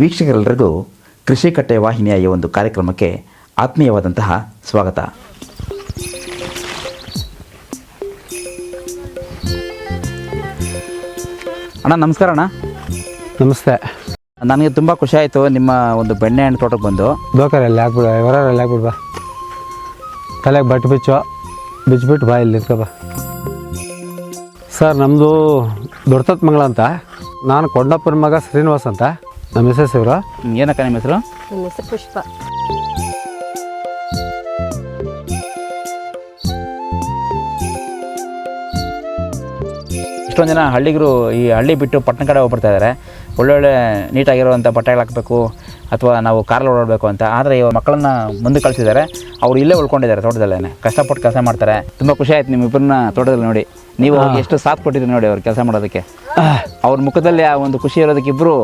ವೀಕ್ಷಕರೆಲ್ಲರಿಗೂ ಕೃಷಿ ಕಟ್ಟೆ ವಾಹಿನಿಯ ಈ ಒಂದು ಕಾರ್ಯಕ್ರಮಕ್ಕೆ ಆತ್ಮೀಯವಾದಂತಹ ಸ್ವಾಗತ. ಅಣ್ಣ ನಮಸ್ಕಾರ ಅಣ್ಣ. ನಮಸ್ತೆ. ನನಗೆ ತುಂಬ ಖುಷಿ ಆಯಿತು ನಿಮ್ಮ ಒಂದು ಬೆಣ್ಣೆ ಹಣ್ಣು ತೋಟಕ್ಕೆ ಬಂದು. ದೋಕರಲ್ಲಿ ಹಾಕ್ಬಿಡ ಹೊರಲ್ಲಿ ಹಾಕ್ಬಿಡು ಬಾ. ತಲೆಗೆ ಬಟ್ಟೆ ಬಿಚ್ಚು ಬಿಚ್ಚಿಬಿಟ್ಟು ಬಾ ಇಲ್ಲಿ ಬಾ. ಸರ್ ನಮ್ಮದು ದೊಡ್ಡತ್ ಮಂಗಳ ಅಂತ ನಾನು ಕೊಂಡಪ್ಪನ ಮಗ ಶ್ರೀನಿವಾಸ್ ಅಂತ. ನಮ್ಮ ಹೆಸರು ಇವರು ಏನಕ್ಕ ನಿಮ್ಮ ಹೆಸರು? ನಿಮ್ಮ ಹೆಸರು ಪುಷ್ಪ. ಎಷ್ಟೊಂದು ಜನ ಹಳ್ಳಿಗರು ಈ ಹಳ್ಳಿ ಬಿಟ್ಟು ಪಟ್ಟಣ ಕಡೆ ಹೋಗ್ಬಿಡ್ತಾ ಇದ್ದಾರೆ ಒಳ್ಳೊಳ್ಳೆ ನೀಟಾಗಿರುವಂಥ ಬಟ್ಟೆಗಳು ಹಾಕಬೇಕು ಅಥವಾ ನಾವು ಕಾರಲ್ಲಿ ಓಡಾಡಬೇಕು ಅಂತ. ಆದರೆ ಇವಾಗ ಮಕ್ಕಳನ್ನ ಮುಂದೆ ಕಳಿಸಿದ್ದಾರೆ. ಅವರು ಇಲ್ಲೇ ಉಳ್ಕೊಂಡಿದ್ದಾರೆ ತೋಟದಲ್ಲೇ ಕಷ್ಟಪಟ್ಟು ಕೆಲಸ ಮಾಡ್ತಾರೆ. ತುಂಬ ಖುಷಿ ಆಯ್ತು ನಿಮ್ಮ ಇಬ್ಬರನ್ನ ತೋಟದಲ್ಲಿ ನೋಡಿ. ನೀವು ಅವ್ರಿಗೆ ಎಷ್ಟು ಸಾಥ್ ಕೊಟ್ಟಿದ್ದೀರಿ ನೋಡಿ ಅವ್ರು ಕೆಲಸ ಮಾಡೋದಕ್ಕೆ. ಅವ್ರ ಮುಖದಲ್ಲಿ ಆ ಒಂದು ಖುಷಿ ಇರೋದಕ್ಕೆ ಇಬ್ಬರು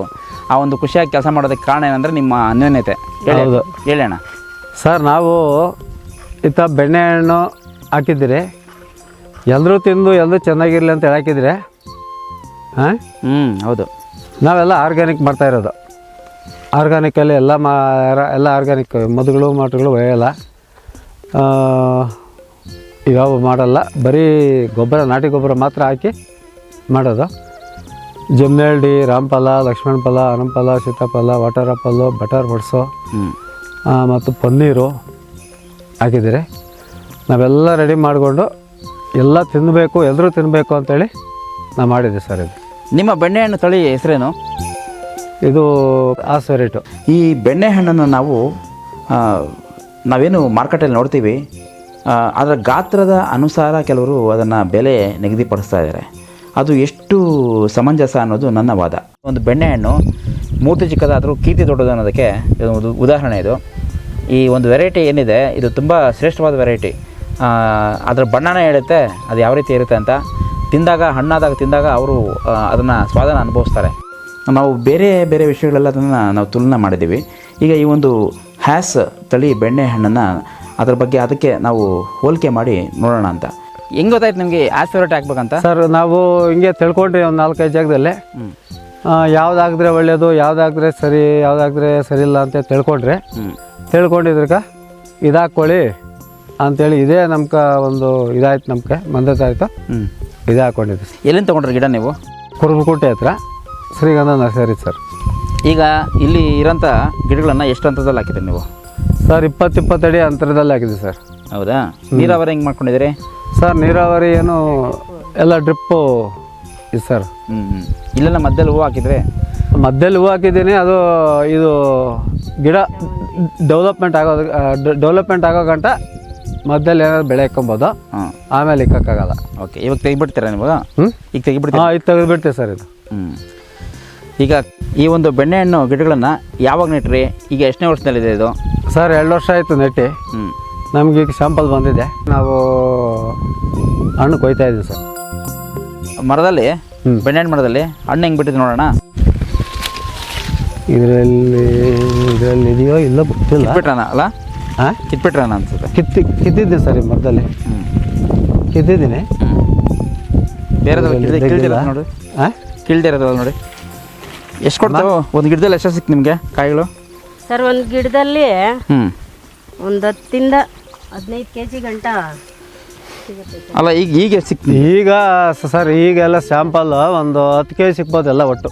ಆ ಒಂದು ಖುಷಿಯಾಗಿ ಕೆಲಸ ಮಾಡೋದಕ್ಕೆ ಕಾರಣ ಏನಂದರೆ ನಿಮ್ಮ ಅನ್ಯೋನ್ಯತೆ. ಹೇಳಿ ಹೌದು. ಹೇಳಿ ಅಣ್ಣ. ಸರ್ ನಾವು ಇತ್ತ ಬೆಣ್ಣೆಹಣ್ಣು ಹಾಕಿದ್ದೀರಿ. ಎಲ್ಲರೂ ತಿಂದು ಎಲ್ಲರೂ ಚೆನ್ನಾಗಿರಲಿ ಅಂತ ಹೇಳಾಕಿದ್ರೆ ಹಾಂ? ಹ್ಞೂ ಹೌದು. ನಾವೆಲ್ಲ ಆರ್ಗ್ಯಾನಿಕ್ ಮಾಡ್ತಾ ಇರೋದು. ಆರ್ಗ್ಯಾನಿಕಲ್ಲಿ ಎಲ್ಲ ಮಾ ಎಲ್ಲ ಆರ್ಗ್ಯಾನಿಕ್ ಮದುಗಳು ಮಾಟುಗಳು ಒಯ್ಯಲ್ಲ. ಆ, ಇವ್ಯಾವ ಮಾಡಲ್ಲ. ಬರೀ ಗೊಬ್ಬರ ನಾಟಿ ಗೊಬ್ಬರ ಮಾತ್ರ ಹಾಕಿ ಮಾಡೋದು. ಜಮ್ನೆಳ್ಳಿ ರಾಮಫಲ ಲಕ್ಷ್ಮಣ ಫಲ ಅರಂಫಲ ಸೀತಾಫಲ ವಾಟರ್ ಆಪಲ್ಲು ಬಟರ್ ಬಡ್ಸು ಮತ್ತು ಪನ್ನೀರು ಹಾಕಿದ್ದೀರಿ. ನಾವೆಲ್ಲ ರೆಡಿ ಮಾಡಿಕೊಂಡು ಎಲ್ಲ ತಿನ್ನಬೇಕು ಎಲ್ಲರೂ ತಿನ್ನಬೇಕು ಅಂತೇಳಿ ನಾವು ಮಾಡಿದ್ದೆ ಸರ್ ಇದು. ನಿಮ್ಮ ಬೆಣ್ಣೆಹಣ್ಣು ತಳಿ ಹೆಸರೇನು? ಇದು ಆ ವೆರೈಟು ಈ ಬೆಣ್ಣೆಹಣ್ಣನ್ನು ನಾವು ಆ, ನಾವೇನು ಮಾರ್ಕೆಟಲ್ಲಿ ನೋಡ್ತೀವಿ ಆ, ಅದರ ಗಾತ್ರದ ಅನುಸಾರ ಕೆಲವರು ಅದನ್ನು ಬೆಲೆ ನಿಗದಿಪಡಿಸ್ತಾ ಇದ್ದಾರೆ. ಅದು ಎಷ್ಟು ಸಮಂಜಸ ಅನ್ನೋದು ನನ್ನ ವಾದ. ಒಂದು ಬೆಣ್ಣೆಹಣ್ಣು, ಮೂರ್ತಿ ಚಿಕ್ಕದಾದರೂ, ಕೀರ್ತಿ ದೊಡ್ಡದು ಅನ್ನೋದಕ್ಕೆ ಒಂದು ಉದಾಹರಣೆ ಇದು. ಈ ಒಂದು ವೆರೈಟಿ ಏನಿದೆ, ಇದು ತುಂಬ ಶ್ರೇಷ್ಠವಾದ ವೆರೈಟಿ ಅದರ ಬಣ್ಣನೇ ಹೇಳುತ್ತೆ, ಅದು ಯಾವ ರೀತಿ ಇರುತ್ತೆ ಅಂತ. ತಿಂದಾಗ, ಹಣ್ಣಾದಾಗ ತಿಂದಾಗ ಅವರು ಅದನ್ನು ಸ್ವಾದನ ಅನುಭವಿಸ್ತಾರೆ. ನಾವು ಬೇರೆ ಬೇರೆ ವಿಷಯಗಳೆಲ್ಲ ಅದನ್ನು ನಾವು ತುಲನೆ ಮಾಡಿದ್ದೀವಿ. ಈಗ ಈ ಒಂದು ಹ್ಯಾಸ್ ತಳಿ ಬೆಣ್ಣೆಹಣ್ಣನ್ನು ಅದರ ಬಗ್ಗೆ ಅದಕ್ಕೆ ನಾವು ಹೋಲಿಕೆ ಮಾಡಿ ನೋಡೋಣ ಅಂತ. ಹೆಂಗೆ ಗೊತ್ತಾಯ್ತು ನಿಮಗೆ ಆ ಫೇವ್ರೇಟ್ ಹಾಕ್ಬೇಕಂತ ಸರ್ ನಾವು ಹಿಂಗೆ ತಿಳ್ಕೊಂಡ್ರಿ ಒಂದು ನಾಲ್ಕೈದು ಜಾಗದಲ್ಲಿ. ಒಳ್ಳೇದು ಒಳ್ಳೆಯದು ಯಾವುದಾಗಿದ್ರೆ ಸರಿ ಯಾವುದಾಗಿದ್ರೆ ಸರಿ ಇಲ್ಲ ಅಂತ ತಿಳ್ಕೊಂಡ್ರೆ. ತಿಳ್ಕೊಂಡಿದ್ರಕ ಇದಾಕೊಳ್ಳಿ ಅಂತೇಳಿ ಇದೇ ನಮ್ಕ ಒಂದು ಇದಾಯ್ತು ನಮ್ಗೆ ಮಂದತ ಆಯಿತು. ಹ್ಞೂ ಇದೇ ಹಾಕ್ಕೊಂಡಿದ್ವಿ ಎಲ್ಲಿಂದ ತಗೊಂಡ್ರಿ ಗಿಡ ನೀವು? ಕುರುಬುಕುಂಟೆ ಹತ್ರ ಶ್ರೀಗಂಧ ನರ್ಸರಿ ಸರ್. ಈಗ ಇಲ್ಲಿ ಇರೋಂಥ ಗಿಡಗಳನ್ನು ಎಷ್ಟು ಹಂತದಲ್ಲಿ ಹಾಕಿದ್ರಿ ನೀವು? ಸರ್ ಇಪ್ಪತ್ತು ಇಪ್ಪತ್ತಡಿ ಅಂತರದಲ್ಲಿ ಹಾಕಿದ್ವಿ ಸರ್. ಹೌದಾ? ನೀರಾವರಿ ಹೆಂಗೆ ಮಾಡ್ಕೊಂಡಿದ್ದೀರಿ? ಸರ್ ನೀರಾವರಿ ಏನು ಎಲ್ಲ ಡ್ರಿಪ್ಪು ಇದು ಸರ್. ಹ್ಞೂ ಇಲ್ಲೆಲ್ಲ ಮಧ್ಯದಲ್ಲಿ ಹೂವು ಹಾಕಿದ್ರೆ? ಮಧ್ಯದಲ್ಲಿ ಹೂವು ಹಾಕಿದ್ದೀನಿ ಅದು ಇದು ಗಿಡ ಡೆವಲಪ್ಮೆಂಟ್ ಆಗೋ ಡೆವಲಪ್ಮೆಂಟ್ ಆಗೋ ಗಂಟ ಮಧ್ಯದಲ್ಲಿ ಏನಾದ್ರು ಬೆಳೆ ಇಕ್ಕೊಬೋದು ಹಾಂ. ಆಮೇಲೆ ಇಕ್ಕೋಕ್ಕಾಗಲ್ಲ. ಓಕೆ ಇವಾಗ ತೆಗಿಬಿಡ್ತೀರಾ ನೀವು? ಹ್ಞೂ ಈಗ ತೆಗಿಬಿಡ್ತೀರಾ? ಹಾಂ ಇದು ತೆಗೆದುಬಿಡ್ತೀವಿ ಸರ್ ಇದು. ಹ್ಞೂ ಈಗ ಈ ಒಂದು ಬೆಣ್ಣೆಹಣ್ಣು ಗಿಡಗಳನ್ನು ಯಾವಾಗ ನೆಟ್ರಿ? ಈಗ ಎಷ್ಟನೇ ವರ್ಷದಲ್ಲಿದೆ ಇದು? ಸರ್ ಎರಡು ವರ್ಷ ಆಯಿತು ನೆಟ್ಟಿ. ಹ್ಞೂ ನಮ್ಗೆ ಈಗ ಶಾಂಪಲ್ ಬಂದಿದೆ. ನಾವು ಹಣ್ಣು ಕೊಯ್ತಾ ಇದ್ದೀವಿ ಸರ್. ಮರದಲ್ಲಿ? ಬೆಣ್ಣೆ ಬೆಣ್ಣೆಹಣ್ಣು ಮರದಲ್ಲಿ? ಹಣ್ಣು ಹೆಂಗೆ ಬಿಟ್ಟಿದೆ ನೋಡೋಣ. ಇದರಲ್ಲಿ ಇದರಲ್ಲಿ ಇದೆಯೋ ಇಲ್ಲ ಗೊತ್ತಿಲ್ಲ. ಬಿಟ್ಟಣ ಅಲ್ಲ? ಹಾಂ ಕಿತ್ಬಿಟ್ರಣ ಅನ್ಸುತ್ತೆ. ಕಿತ್ತಿ ಕಿತ್ತಿದ್ದೆ ಸರ್ ಈ ಮರದಲ್ಲಿ. ಹ್ಞೂ ಕಿತ್ತಿದ್ದೀನಿ. ಹ್ಞೂ ಬೇರೆ ನೋಡಿ. ಹಾಂ ಕಿಳ್ದಿರೋದಲ್ಲ ನೋಡಿ. ಎಷ್ಟು ಕೊಡ್ತಾವೆ? ಒಂದು ಗಿಡದಲ್ಲಿ ಎಷ್ಟು ಸಿಕ್ತು ನಿಮಗೆ ಕಾಯಿಗಳು? ಸರ್ ಒಂದು ಗಿಡದಲ್ಲಿ ಹ್ಞೂ ಒಂದು ಹತ್ತಿಂದ ಹದಿನೈದು ಕೆ ಜಿ ಗಂಟ ಅಲ್ಲ ಈಗ ಈಗ ಎಷ್ಟು ಸಿಕ್ತು ಈಗ ಸರ್ ಈಗೆಲ್ಲ ಸ್ಯಾಂಪಲ್ ಒಂದು ಹತ್ತು ಕೆ ಜಿ ಸಿಗ್ಬೋದು ಎಲ್ಲ ಒಟ್ಟು.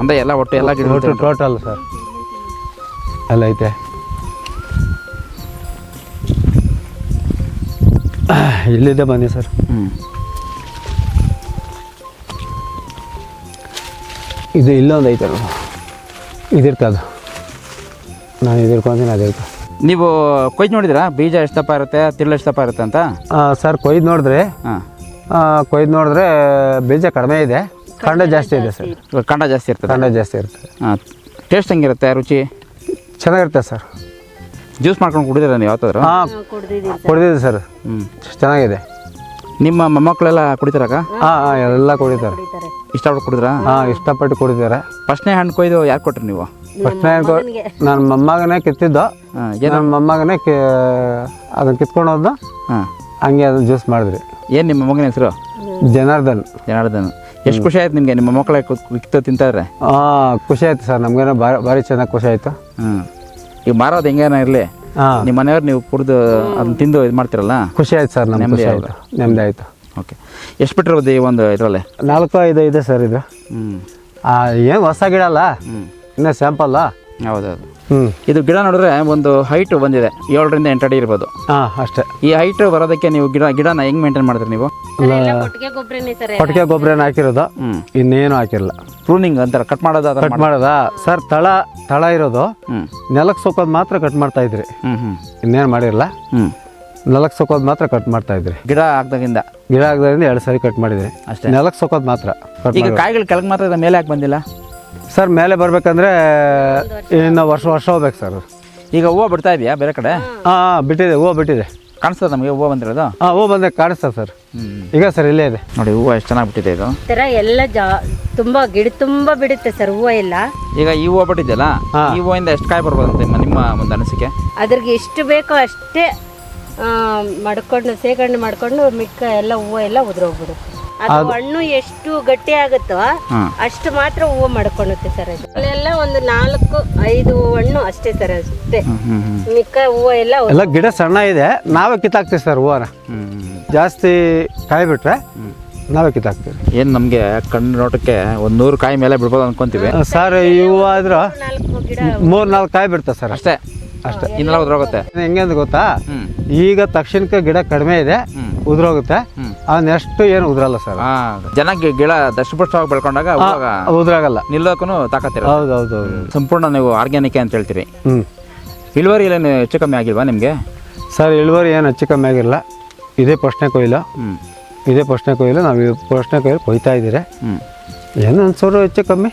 ಅಂದರೆ ಎಲ್ಲ ಒಟ್ಟು ಎಲ್ಲ ಗಿಡ ಒಟ್ಟು ಟೋಟಲ್ ಸರ್. ಎಲ್ಲ ಐತೆ. ಇಲ್ಲಿದೆ ಬನ್ನಿ ಸರ್. ಹ್ಞೂ ಇದು ಇಲ್ಲೊಂದು ಐತೆ ಇದಿರ್ತದೆ. ನಾನು ಇದಿರ್ಕೊಂತೀನಿ ಅದಿರ್ತ. ನೀವು ಕೊಯ್ದು ನೋಡಿದ್ರಾ? ಬೀಜ ಎಷ್ಟು ದಪ್ಪ ಇರುತ್ತೆ ತಿರುಳು ಎಷ್ಟು ದಪ್ಪ ಇರುತ್ತೆ ಅಂತ? ಸರ್ ಕೊಯ್ದು ನೋಡಿದ್ರೆ ಹಾಂ. ಕೊಯ್ದು ನೋಡಿದ್ರೆ ಬೀಜ ಕಡಿಮೆ ಇದೆ. ಖಂಡ ಜಾಸ್ತಿ ಇದೆ ಸರ್. ಖಂಡ ಜಾಸ್ತಿ ಇರ್ತದೆ. ಖಂಡ ಜಾಸ್ತಿ ಇರ್ತದೆ ಹಾಂ. ಟೇಸ್ಟ್ ಹೆಂಗಿರುತ್ತೆ ರುಚಿ? ಚೆನ್ನಾಗಿರುತ್ತೆ ಸರ್. ಜ್ಯೂಸ್ ಮಾಡ್ಕೊಂಡು ಕುಡಿದಿರ ನೀವು ಯಾವತ್ತಾದ್ರು ಹಾಂ. ಕುಡಿದಿದೆ ಸರ್. ಹ್ಞೂ ಚೆನ್ನಾಗಿದೆ. ನಿಮ್ಮ ಮೊಮ್ಮಕ್ಕಳೆಲ್ಲ ಕುಡಿತಾರಕ್ಕ ಹಾಂ ಹಾಂ ಎಲ್ಲ ಕುಡಿತಾರೆ. ಕುಡಿತಾರೆ. ಇಷ್ಟಪಟ್ಟು ಕುಡಿದ್ರಾ? ಹಾಂ ಇಷ್ಟಪಟ್ಟು ಕುಡಿದಾರೆ ಫಸ್ಟ್ನೇ ಹಣ್ಣು ಕೊಯ್ದು ಯಾರು ಕೊಟ್ರಿ ನೀವು? ಫಸ್ಟ್ ನನ್ನ ಮೊಮ್ಮಗನೇ ಕಿತ್ತಿದ್ದು. ಹಾಂ ನನ್ನ ಮೊಮ್ಮಗನೇ ಕಿ ಅದನ್ನು ಕಿತ್ಕೊಂಡು ಹೋದ ಹಾಂ. ಹಂಗೆ ಅದನ್ನ ಜ್ಯೂಸ್ ಮಾಡಿದ್ರಿ ಏನು ನಿಮ್ಮ ಮಗನ ಹೆಸರು? ಜನಾರ್ದನ್. ಜನಾರ್ದನ್. ಎಷ್ಟು ಖುಷಿ ಆಯ್ತು ನಿಮಗೆ? ನಿಮ್ಮ ಮಕ್ಕಳ ಕಿತ್ತು ತಿಂತಾರೆ ಹಾಂ ಖುಷಿ ಆಯ್ತು ಸರ್. ನಮಗೇನೋ ಭಾರಿ ಭಾರಿ ಚೆನ್ನಾಗಿ ಖುಷಿ ಆಯಿತು. ಹ್ಞೂ ಈಗ ಮಾರೋದು ಹೆಂಗೇನ ಇರಲಿ? ಹಾಂ. ನಿಮ್ಮ ಮನೆಯವ್ರು ನೀವು ಕುಡಿದು ಅದನ್ನ ತಿಂದು ಇದು ಮಾಡ್ತಿರಲ್ಲ? ಖುಷಿ ಆಯ್ತು ಸರ್ ನಮ್ಗೆ ನೆಮ್ಮದಿ ಆಯ್ತು. ಆಯಿತು. ನೆಮ್ಮದಿ ಆಯಿತು. ಓಕೆ. ಎಷ್ಟು ಬಿಟ್ಟಿರ್ಬೋದು ಈ ಒಂದು ಇದರಲ್ಲಿ? ನಾಲ್ಕು ಐದು ಇದೆ ಸರ್ ಇದು. ಹ್ಞೂ ಏನು ಹೊಸ ಗಿಡ ಅಲ್ಲ? ಹ್ಞೂ ಇನ್ನೂ ಸ್ಯಾಂಪಲ್ಲ ಹೌದೌದು. ಹ್ಞೂ ಇದು ಗಿಡ ನೋಡಿದ್ರೆ ಒಂದು ಹೈಟ್ ಬಂದಿದೆ. ಏಳರಿಂದ ಎಂಟು ಅಡಿ ಇರ್ಬೋದು. ಹಾಂ ಅಷ್ಟೇ. ಈ ಹೈಟ್ ಬರೋದಕ್ಕೆ ನೀವು ಗಿಡ ಗಿಡನ ಹೆಂಗ್ ಮೇಂಟೈನ್ ಮಾಡಿದ್ರಿ ನೀವು? ಕೊಟ್ಟಿಗೆ ಗೊಬ್ಬರನೇ ಹಾಕಿರೋದು. ಹ್ಞೂ ಇನ್ನೇನು ಹಾಕಿರಲ್ಲ. ಪ್ರೂನಿಂಗ್ ಅಂತಾರೆ ಕಟ್ ಮಾಡೋದು ಕಟ್ ಮಾಡೋದಾ? ಸರ್ ತಳ ತಳ ಇರೋದು. ಹ್ಞೂ ನೆಲಕ್ಕೆ ಸೋಕೋದು ಮಾತ್ರ ಕಟ್ ಮಾಡ್ತಾ ಇದ್ರಿ. ಹ್ಞೂ ಹ್ಞೂ ಇನ್ನೇನು ಮಾಡಿರಲ್ಲ ಹ್ಞೂ ನೆಲಕ್ಕೆ ಸೋಕೋದು ಮಾತ್ರ ಕಟ್ ಮಾಡ್ತಾ ಇದ್ರಿ. ಗಿಡ ಹಾಕ್ದಾಗಿಂದ ಗಿಡ ಆಗದ್ರಿಂದ ಎರಡು ಸರಿ ಕಟ್ ಮಾಡಿದ್ರಿ. ಅಷ್ಟೇ. ನೆಲಕ್ಕೆ ಸೋಕೋದು ಮಾತ್ರ ಕಟ್ ಈಗ ಕಾಯಿಗಳು ಕೆಳಗೆ ಮಾತ್ರ ಇದೆ, ಮೇಲೆ ಯಾಕೆ ಬಂದಿಲ್ಲ? ಸರ್ ಮೇಲೆ ಬರ್ಬೇಕಂದ್ರೆ ಇನ್ನು ವರ್ಷ ವರ್ಷ ಹೋಗ್ಬೇಕು ಸರ್. ಈಗ ಹೂವು ಬಿಡ್ತಾ ಇದೆಯಾ ಬೇರೆ ಕಡೆ? ಹಾಂ ಬಿಟ್ಟಿದೆ ಹೂವು ಬಿಟ್ಟಿದೆ. ಕಾಣಿಸ್ತದೆ ನಮಗೆ ಹೂವು ಬಂದಿರೋದು? ಹಾಂ ಹೂವು ಬಂದಾಗ ಕಾಣಿಸ್ತದೆ ಸರ್. ಹ್ಞೂ ಈಗ ಸರ್ ಇಲ್ಲೇ ಇದೆ. ನೋಡಿ ಹೂವು ಎಷ್ಟು ಚೆನ್ನಾಗಿ ಬಿಟ್ಟಿದೆ ಇದು? ತರ ಥರ ಎಲ್ಲ ಜಾ ತುಂಬ ಗಿಡ ತುಂಬ ಬಿಡುತ್ತೆ ಸರ್ ಹೂವು ಎಲ್ಲ. ಈಗ ಈ ಹೂವು ಬಿಟ್ಟಿದೆಯಲ್ಲ ಹಾ. ಈ ಹೂವಿಂದ ಎಷ್ಟು ಕಾಯಿ ಬರ್ಬೋದು ಅಂತ ನಿಮ್ಮ- ನಿಮ್ಮ ಒಂದು ಅನಿಸಿಕೆ? ಅದ್ರಿಗೆ ಎಷ್ಟು ಬೇಕೋ ಅಷ್ಟೇ ಆ, ಮಾಡ್ಕೊಂಡು ಸೇಕರಣೆ ಮಾಡ್ಕೊಂಡು ಮಿಕ್ಕ ಎಲ್ಲ ಹೂವು ಎಲ್ಲ ಉದುರೋಗ್ಬಿಡು ಅದು ಹಣ್ಣು ಎಷ್ಟು ಗಟ್ಟಿ ಆಗುತ್ತೋ ಅಷ್ಟು ಮಾತ್ರ ಹೂವು ಮಾಡ್ಕೊಳುತ್ತೆ ಸರ್ ಅದು. ಅಲ್ಲೆಲ್ಲ ಒಂದು ನಾಲ್ಕು ಐದು ಹಣ್ಣು ಅಷ್ಟೇ ಸರ್ ಅಷ್ಟೇ. ಮಿಕ್ಕ ಹೂವು ಎಲ್ಲ ಎಲ್ಲ ಗಿಡ ಸಣ್ಣ ಇದೆ. ನಾವೇ ಕಿತ್ತಾಕ್ತೀವಿ ಸರ್ ಹೂವನ. ಜಾಸ್ತಿ ಕಾಯಿ ಬಿಟ್ರೆ ನಾವೇ ಕಿತ್ತಾಕ್ತೀವಿ. ಏನು ನಮಗೆ ಕಣ್ಣು ನೋಟಕ್ಕೆ ಒಂದು ನೂರು ಕಾಯಿ ಮೇಲೆ ಬಿಡ್ಬೋದು ಅನ್ಕೊಂತೀವಿ. ಸರ್ ಈ ಹೂವು ಆದ್ರೆ ಮೂರು ನಾಲ್ಕು ಕಾಯಿ ಬಿಡ್ತದೆ ಸರ್. ಅಷ್ಟೇ. ಅಷ್ಟೇ. ಇನ್ನೆಲ್ಲ ಉದ್ರೋಗುತ್ತೆ. ಹೆಂಗೆ ಅಂತ ಗೊತ್ತಾ? ಈಗ ತಕ್ಷಣಕ್ಕೆ ಗಿಡ ಕಡಿಮೆ ಇದೆ ಉದ್ರೋಗುತ್ತೆ. ಆ ನೆಕ್ಸ್ಟ್ ಏನು ಉದ್ರಲ್ಲ ಸರ್? ಜನ ಜನಕ್ಕೆ ಗಿಡ ದಷ್ಟಪುಷ್ಟವಾಗಿ ಬೆಳ್ಕೊಂಡಾಗ ಉದ್ರಾಗಲ್ಲ. ನಿಲ್ಲೋಕ್ಕೂ ತಾಕತ್ತಿರ ಹೌದು ಹೌದು ಸಂಪೂರ್ಣ ನೀವು ಆರ್ಗ್ಯಾನಿಕ್ ಅಂತ ಹೇಳ್ತೀರಿ. ಹ್ಞೂ ಇಳುವರಿ ಏನು ಹೆಚ್ಚು ಕಮ್ಮಿ ಆಗಿಲ್ವಾ ನಿಮಗೆ? ಸರ್ ಇಳುವರಿ ಏನು ಹೆಚ್ಚು ಕಮ್ಮಿ ಆಗಿರಲ್ಲ ಇದೇ ಪ್ರಶ್ನೆ ಕೊಯ್ಲು. ಇದೇ ಪ್ರಶ್ನೆ ಕೊಯ್ಲು. ನಾವು ಈ ಪ್ರಶ್ನೆ ಕೊಯ್ಲು ಕೊಯ್ತಾ ಇದ್ದೀರಿ. ಹ್ಞೂ ಏನು ಅನ್ಸೋರು ಹೆಚ್ಚು ಕಮ್ಮಿ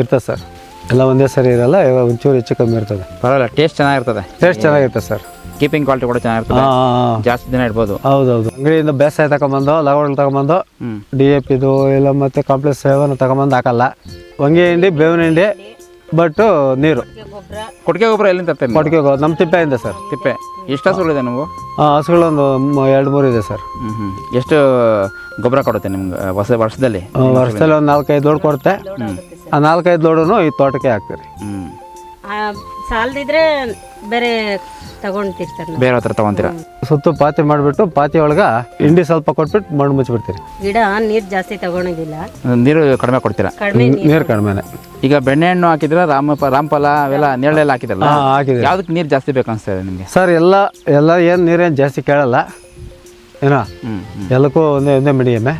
ಇರ್ತದೆ ಸರ್. ಎಲ್ಲ ಒಂದೇ ಸರಿ ಇರಲ್ಲ ಇವಾಗ ಒಂಚೂರು ಹೆಚ್ಚು ಕಮ್ಮಿ ಇರ್ತದೆ. ಪರವಾಗಿಲ್ಲ ಟೇಸ್ಟ್ ಚೆನ್ನಾಗಿರ್ತದೆ. ಟೇಸ್ಟ್ ಚೆನ್ನಾಗಿರುತ್ತೆ ಸರ್ ಕೀಪಿಂಗ್ ಕ್ವಾಲಿಟಿ ಕೂಡ ಚೆನ್ನಾಗಿರ್ತದೆ. ಹಾಂ ಜಾಸ್ತಿ ದಿನ ಇಡ್ಬೋದು. ಹೌದೌದು. ಅಂಗಡಿಯಿಂದ ಬೇಸಾಯ ತಗೊಂಬಂದು ಲವಣ ತಗೊಂಬಂದು ಹ್ಞೂ ಡಿ ಎ ಪಿದು ಇಲ್ಲ ಮತ್ತು ಕಾಂಪ್ಲೆಕ್ಸ್ ಸೇವನ ತಗೊಂಬಂದು ಹಾಕಲ್ಲ. ಹೊಂಗೆ ಹಿಂಡಿ ಬೇವಿನ ಹಿಂಡಿ ಬಟ್ಟು ನೀರು. ಗೊಬ್ಬರ ಕೊಟ್ಟಿಗೆ ಗೊಬ್ಬರ ಎಲ್ಲಿಂದ ತರ್ತೇನೆ? ಕೊಟ್ಟಿಗೆ ನಮ್ಮ ನಮ್ಮ ಇದೆ ಸರ್ ತಿಪ್ಪೆ. ಎಷ್ಟು ಹಸುಗಳಿದೆ ನೀವು ಆ, ಹಸುಗಳೊಂದು ಮ- ಎರಡು ಮೂರು ಇದೆ ಸರ್ ಎಷ್ಟು ಗೊಬ್ಬರ ಕೊಡುತ್ತೆ ನಿಮ್ಗೆ ಹೊಸ ವರ್ಷದಲ್ಲಿ? ಆ, ವರ್ಷದಲ್ಲಿ ಒಂದು ನಾಲ್ಕೈದು ದೊಡ್ಡ ಕೊಡುತ್ತೆ. ಆ ನಾಲ್ಕೈದು ಲೋಡೂ ಈ ತೋಟಕ್ಕೆ ಹಾಕ್ತೀರಿ. ಹ್ಞೂ ಸಾಲದಿದ್ರೆ ಬೇರೆ ಬೇರೆ ಹತ್ರ ತಗೊಂತೀರ? ಸುತ್ತು ಪಾತಿ ಮಾಡಿಬಿಟ್ಟು ಪಾತಿ ಒಳಗೆ ಹಿಂಡಿ ಸ್ವಲ್ಪ ಕೊಟ್ಬಿಟ್ಟು ಮಣ್ಣು ಮುಚ್ಚಿಬಿಡ್ತೀರಿ. ಗಿಡ ನೀರು ಜಾಸ್ತಿ ತಗೊಳೋದಿಲ್ಲ ನೀರು ಕಡಿಮೆ ಕೊಡ್ತೀರಾ? ಕಡಿಮೆ ನೀರು ಕಡಿಮೆನೆ. ಈಗ ಬೆಣ್ಣೆಹಣ್ಣು ಹಾಕಿದ್ರ ರಾಮ ರಾಮಫಲ ಅವೆಲ್ಲ ನೆರಳೆಲ್ಲ ಹಾಕಿದ್ರಲ್ಲ? ಹಾಂ ಹಾಕಿದ್ದೀರಿ ಯಾವ್ದಕ್ಕೆ ನೀರು ಜಾಸ್ತಿ ಬೇಕು ಅನಿಸ್ತಾ ಇದೆ ನಿಮಗೆ? ಸರ್ ಎಲ್ಲ ಎಲ್ಲ ಏನು ನೀರೇನು ಜಾಸ್ತಿ ಕೇಳಲ್ಲ. ಏನೋ? ಎಲ್ಲಕ್ಕೂ ಒಂದೇ ಒಂದೇ ಮೀಡಿಯಮ್ಮೆ.